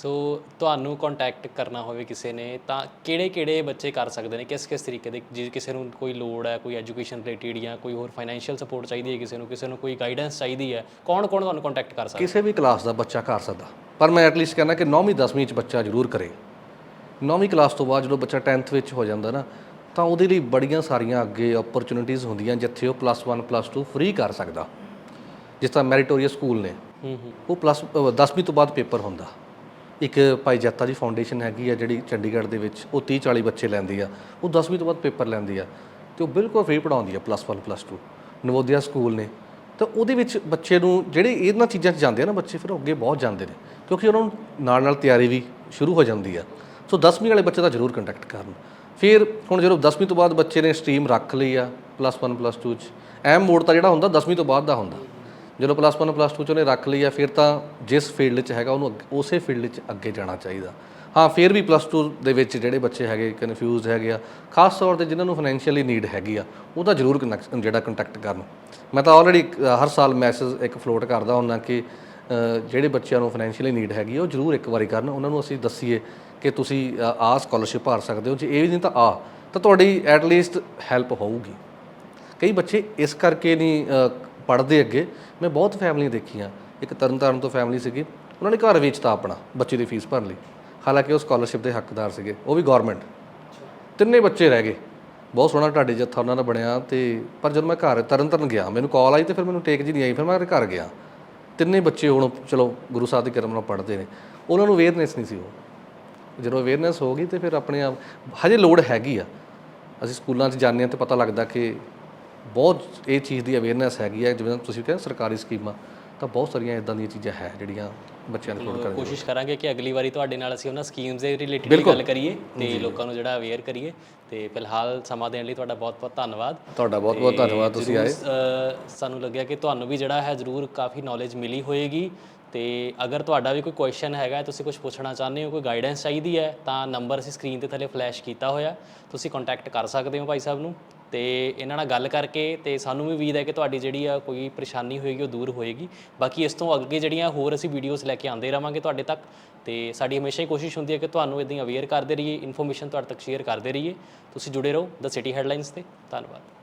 ਸੋ ਤੁਹਾਨੂੰ ਕੰਟੈਕਟ ਕਰਨਾ ਹੋਵੇ ਕਿਸੇ ਨੇ ਤਾਂ ਕਿਹੜੇ ਕਿਹੜੇ ਬੱਚੇ ਕਰ ਸਕਦੇ ਨੇ ਕਿਸ ਕਿਸ ਤਰੀਕੇ ਦੇ ਜੇ ਕਿਸੇ ਨੂੰ ਕੋਈ ਲੋੜ ਹੈ ਕੋਈ ਐਜੂਕੇਸ਼ਨ ਰਿਲੇਟਡ ਜਾਂ ਕੋਈ ਹੋਰ ਫਾਈਨੈਂਸ਼ੀਅਲ ਸਪੋਰਟ ਚਾਹੀਦੀ ਹੈ ਕਿਸੇ ਨੂੰ ਕਿਸੇ ਨੂੰ ਕੋਈ ਗਾਈਡੈਂਸ ਚਾਹੀਦੀ ਹੈ ਕੌਣ ਕੌਣ ਤੁਹਾਨੂੰ ਕੰਟੈਕਟ ਕਰ ਸਕਦਾ? ਕਿਸੇ ਵੀ ਕਲਾਸ ਦਾ ਬੱਚਾ ਕਰ ਸਕਦਾ। ਪਰ ਮੈਂ ਐਟਲੀਸਟ ਕਹਿੰਦਾ ਕਿ 9ਵੀਂ 10ਵੀਂ ਚ ਬੱਚਾ ਜ਼ਰੂਰ ਕਰੇ। 9ਵੀਂ ਕਲਾਸ ਤੋਂ ਬਾਅਦ ਜਦੋਂ ਬੱਚਾ 10th ਵਿੱਚ ਹੋ ਜਾਂਦਾ ਨਾ ਤਾਂ ਉਹਦੇ ਲਈ ਬੜੀਆਂ ਸਾਰੀਆਂ ਅੱਗੇ ਓਪਰਚੁਨਿਟੀਆਂ ਹੁੰਦੀਆਂ ਜਿੱਥੇ ਉਹ ਪਲੱਸ 1 ਪਲੱਸ 2 ਫ੍ਰੀ ਕਰ ਸਕਦਾ। ਜਿਸ ਤਰ੍ਹਾਂ ਮੈਰੀਟੋਰੀਅਸ ਸਕੂਲ ਨੇ। ਹੂੰ ਹੂੰ। ਉਹ ਪਲੱਸ 10ਵੀਂ ਤੋਂ ਬਾਅਦ ਪੇਪਰ ਹੁੰਦਾ। ਇੱਕ ਭਾਈ ਜੱਤਾ ਜੀ ਫਾਊਂਡੇਸ਼ਨ ਹੈਗੀ ਆ ਜਿਹੜੀ ਚੰਡੀਗੜ੍ਹ ਦੇ ਵਿੱਚ, ਉਹ 30 40 ਬੱਚੇ ਲੈਂਦੀ ਆ, ਉਹ 10ਵੀਂ ਤੋਂ ਬਾਅਦ ਪੇਪਰ ਲੈਂਦੀ ਆ ਤੇ ਉਹ ਬਿਲਕੁਲ ਫ੍ਰੀ ਪੜਾਉਂਦੀ ਆ ਪਲੱਸ 1 ਪਲੱਸ 2 ਨਵੋਦਿਆ ਸਕੂਲ ਨੇ। ਤਾਂ ਉਹਦੇ ਵਿੱਚ ਬੱਚੇ ਨੂੰ ਜਿਹੜੇ ਇਹਨਾਂ ਚੀਜ਼ਾਂ 'ਚ ਜਾਂਦੇ ਆ ਨਾ ਬੱਚੇ, ਫਿਰ ਉਹ ਅੱਗੇ ਬਹੁਤ ਜਾਂਦੇ ਨੇ, ਕਿਉਂਕਿ ਉਹਨਾਂ ਨੂੰ ਨਾਲ ਨਾਲ ਤਿਆਰੀ ਵੀ ਸ਼ੁਰੂ ਹੋ ਜਾਂਦੀ ਆ। ਸੋ 10ਵੀਂ ਵਾਲੇ ਬੱਚੇ ਦਾ ਜ਼ਰੂਰ ਕੰਟੈਕਟ ਕਰਨ। ਫਿਰ ਹੁਣ ਜਦੋਂ 10ਵੀਂ ਤੋਂ ਬਾਅਦ ਬੱਚੇ ਨੇ ਸਟਰੀਮ ਰੱਖ ਲਈ ਆ ਪਲੱਸ 1 ਪਲੱਸ 2 ਚ, ਐਮ ਮੋੜ ਤਾਂ ਜਿਹੜਾ ਹੁੰਦਾ 10ਵੀਂ ਤੋਂ ਬਾਅਦ ਦਾ ਹੁੰਦਾ। ਜਦੋਂ ਪਲੱਸ 1 ਪਲੱਸ 2 ਚ ਉਹਨੇ ਰੱਖ ਲਈ ਆ ਫਿਰ ਤਾਂ ਜਿਸ ਫੀਲਡ 'ਚ ਹੈਗਾ ਉਹਨੂੰ ਅੱਗੇ- ਉਸੇ ਫੀਲਡ 'ਚ ਅੱਗੇ ਜਾਣਾ ਚਾਹੀਦਾ। ਹਾਂ ਫਿਰ ਵੀ ਪਲੱਸ 2 ਦੇ ਵਿੱਚ ਜਿਹੜੇ ਬੱਚੇ ਹੈਗੇ ਕਨਫਿਊਜ਼ ਹੈਗੇ ਆ ਖਾਸ ਤੌਰ ਤੇ ਜਿਨ੍ਹਾਂ ਨੂੰ ਫਾਈਨੈਂਸ਼ੀਅਲੀ ਨੀਡ ਹੈਗੀ ਆ ਉਹਦਾ ਜ਼ਰੂਰ connect- ਜਿਹੜਾ ਕੰਟੈਕਟ ਕਰਨ। ਮੈਂ ਤਾਂ ਆਲਰੇਡੀ ਹਰ ਸਾਲ ਮੈਸੇਜ ਇੱਕ ਫਲੋਟ ਕਰਦਾ ਹੁੰਦਾ ਕਿ ਜਿਹੜੇ ਬੱਚਿਆਂ ਨੂੰ ਫਾਈਨੈਂਸ਼ੀਅਲੀ ਨੀਡ ਹੈਗੀ ਆ ਉਹ ਜ਼ਰੂਰ ਇੱਕ ਵਾਰੀ ਕਰਨ। ਉਹਨਾਂ ਨੂੰ ਅਸੀਂ ਦੱਸੀਏ ਕਿ ਤੁਸੀਂ ਅ, ਆਹ ਸਕਾਲਰਸ਼ਿਪ ਭਰ ਸਕਦੇ ਹੋ। ਜੇ ਇਹ ਵੀ ਨਹੀਂ ਤਾਂ ਆ ਤਾਂ ਤੁਹਾਡੀ ਐਟ ਲੀਸਟ ਹੈਲਪ ਹੋਊਗੀ। ਕਈ ਬੱਚੇ ਇਸ ਕਰਕੇ ਨਹੀਂ ਪੜ੍ਹਦੇ ਅੱਗੇ ਮੈਂ ਬਹੁਤ ਫੈਮਲੀਆਂ ਦੇਖੀਆਂ। ਇੱਕ ਤਰਨਤਾਰਨ ਤੋਂ ਫੈਮਲੀ ਸੀਗੀ। ਉਹਨਾਂ ਨੇ ਘਰ ਵੇਚਤਾ ਆਪਣਾ, ਬੱਚੇ ਦੀ ਫੀਸ ਭਰਨ ਲਈ। ਹਾਲਾਂਕਿ ਉਹ ਸਕਾਲਰਸ਼ਿਪ ਦੇ ਹੱਕਦਾਰ ਸੀਗੇ, ਉਹ ਵੀ ਗਵਰਨਮੈਂਟ ਤਿੰਨੇ ਬੱਚੇ ਰਹਿ ਗਏ। ਬਹੁਤ ਸੋਹਣਾ ਤੁਹਾਡੇ ਜੱਥਾ ਉਹਨਾਂ ਦਾ ਬਣਿਆ ਤੇ ਪਰ ਜਦੋਂ ਮੈਂ ਘਰ ਤਰਨਤਾਰਨ ਗਿਆ, ਮੈਨੂੰ ਕਾਲ ਆਈ ਤੇ ਫਿਰ ਮੈਨੂੰ ਟੇਕ ਜੀ ਨਹੀਂ ਆਈ, ਫਿਰ ਮੈਂ ਘਰ ਗਿਆ। ਤਿੰਨੇ ਬੱਚੇ ਹੁਣ ਚਲੋ ਗੁਰੂ ਸਾਹਿਬ ਦੀ ਕਿਰਪਾ ਨਾਲ ਪੜ੍ਹਦੇ ਨੇ। ਉਹਨਾਂ ਨੂੰ ਅਵੇਅਰਨੈਸ ਨਹੀਂ ਸੀ ਉਹ। ਜਦੋਂ ਅਵੇਅਰਨੈਸ ਹੋ ਗਈ ਤੇ ਫਿਰ ਆਪਣੇ ਆਪ ਹਜੇ ਲੋੜ ਹੈਗੀ ਆ। ਅਸੀਂ ਸਕੂਲਾਂ 'ਚ ਜਾਂਦੇ ਹਾਂ ਤੇ ਪਤਾ ਲੱਗਦਾ ਕਿ ਬਹੁਤ ਇਹ ਚੀਜ਼ ਦੀ ਅਵੇਅਰਨੈਸ ਹੈਗੀ ਹੈ ਜਿਵੇਂ ਤੁਸੀਂ ਕਹਿੰਦੇ ਸਰਕਾਰੀ ਸਕੀਮਾਂ ਤਾਂ ਬਹੁਤ ਸਾਰੀਆਂ ਇਦਾਂ ਦੀਆਂ ਚੀਜ਼ਾਂ ਹੈ ਜਿਹੜੀਆਂ ਬੱਚਿਆਂ ਨੂੰ ਫੋਲੋ ਕਰਨ ਕੋਸ਼ਿਸ਼ ਕਰਾਂਗੇ ਕਿ ਅਗਲੀ ਵਾਰੀ ਤੁਹਾਡੇ ਨਾਲ ਅਸੀਂ ਉਹਨਾਂ ਸਕੀਮਸ ਦੇ ਰਿਲੇਟਡ ਗੱਲ ਕਰੀਏ ਤੇ ਲੋਕਾਂ ਨੂੰ ਜਿਹੜਾ ਅਵੇਅਰ ਕਰੀਏ। ਤੇ ਫਿਲਹਾਲ ਸਮਾਂ ਦੇਣ ਲਈ ਤੁਹਾਡਾ ਬਹੁਤ-ਬਹੁਤ ਧੰਨਵਾਦ। ਤੁਹਾਡਾ ਬਹੁਤ ਬਹੁਤ ਧੰਨਵਾਦ ਤੁਸੀਂ ਆਏ। ਸਾਨੂੰ ਲੱਗਿਆ ਕਿ ਤੁਹਾਨੂੰ ਵੀ ਜਿਹੜਾ ਹੈ ਜ਼ਰੂਰ ਕਾਫੀ ਨੌਲੇਜ ਮਿਲੀ ਹੋਏਗੀ। ਤੇ ਅਗਰ ਤੁਹਾਡਾ ਵੀ ਕੋਈ ਕੁਐਸਚਨ ਹੈਗਾ ਤੁਸੀਂ ਕੁਝ ਪੁੱਛਣਾ ਚਾਹੁੰਦੇ ਹੋ ਕੋਈ ਗਾਈਡੈਂਸ ਚਾਹੀਦੀ ਹੈ ਤਾਂ ਨੰਬਰ ਅਸੀਂ ਸਕਰੀਨ ਤੇ ਥੱਲੇ ਫਲੈਸ਼ ਕੀਤਾ ਹੋਇਆ। ਤੁਸੀਂ ਕੰਟੈਕਟ ਕਰ ਸਕਦੇ ਹੋ ਭਾਈ ਸਾਹਿਬ ਨੂੰ। ਤੇ ਇਹਨਾਂ ਨਾਲ ਗੱਲ ਕਰਕੇ ਤੇ ਸਾਨੂੰ ਵੀ ਉਮੀਦ ਹੈ ਕਿ ਤੁਹਾਡੀ ਜਿਹੜੀ ਆ ਕੋਈ ਪਰੇਸ਼ਾਨੀ ਹੋਏਗੀ, ਉਹ ਦੂਰ ਹੋਏਗੀ। ਬਾਕੀ ਇਸ ਤੋਂ ਅੱਗੇ ਜਿਹੜੀਆਂ ਹੋਰ ਅਸੀਂ ਵੀਡੀਓਜ਼ ਲੈ ਕੇ ਆਉਂਦੇ ਰਵਾਂਗੇ ਤੁਹਾਡੇ ਤੱਕ, ਤੇ ਸਾਡੀ ਹਮੇਸ਼ਾ ਹੀ ਕੋਸ਼ਿਸ਼ ਹੁੰਦੀ ਹੈ ਕਿ ਤੁਹਾਨੂੰ ਇਦਾਂ ਅਵੇਅਰ ਕਰਦੇ ਰਹੀਏ ਇਨਫੋਰਮੇਸ਼ਨ ਤੁਹਾਡੇ ਤੱਕ ਸ਼ੇਅਰ ਕਰਦੇ ਰਹੀਏ। ਤੁਸੀਂ ਜੁੜੇ ਰਹੋ ਦ ਸਿਟੀ ਹੈਡਲਾਈਨਸ ਤੇ। ਧੰਨਵਾਦ।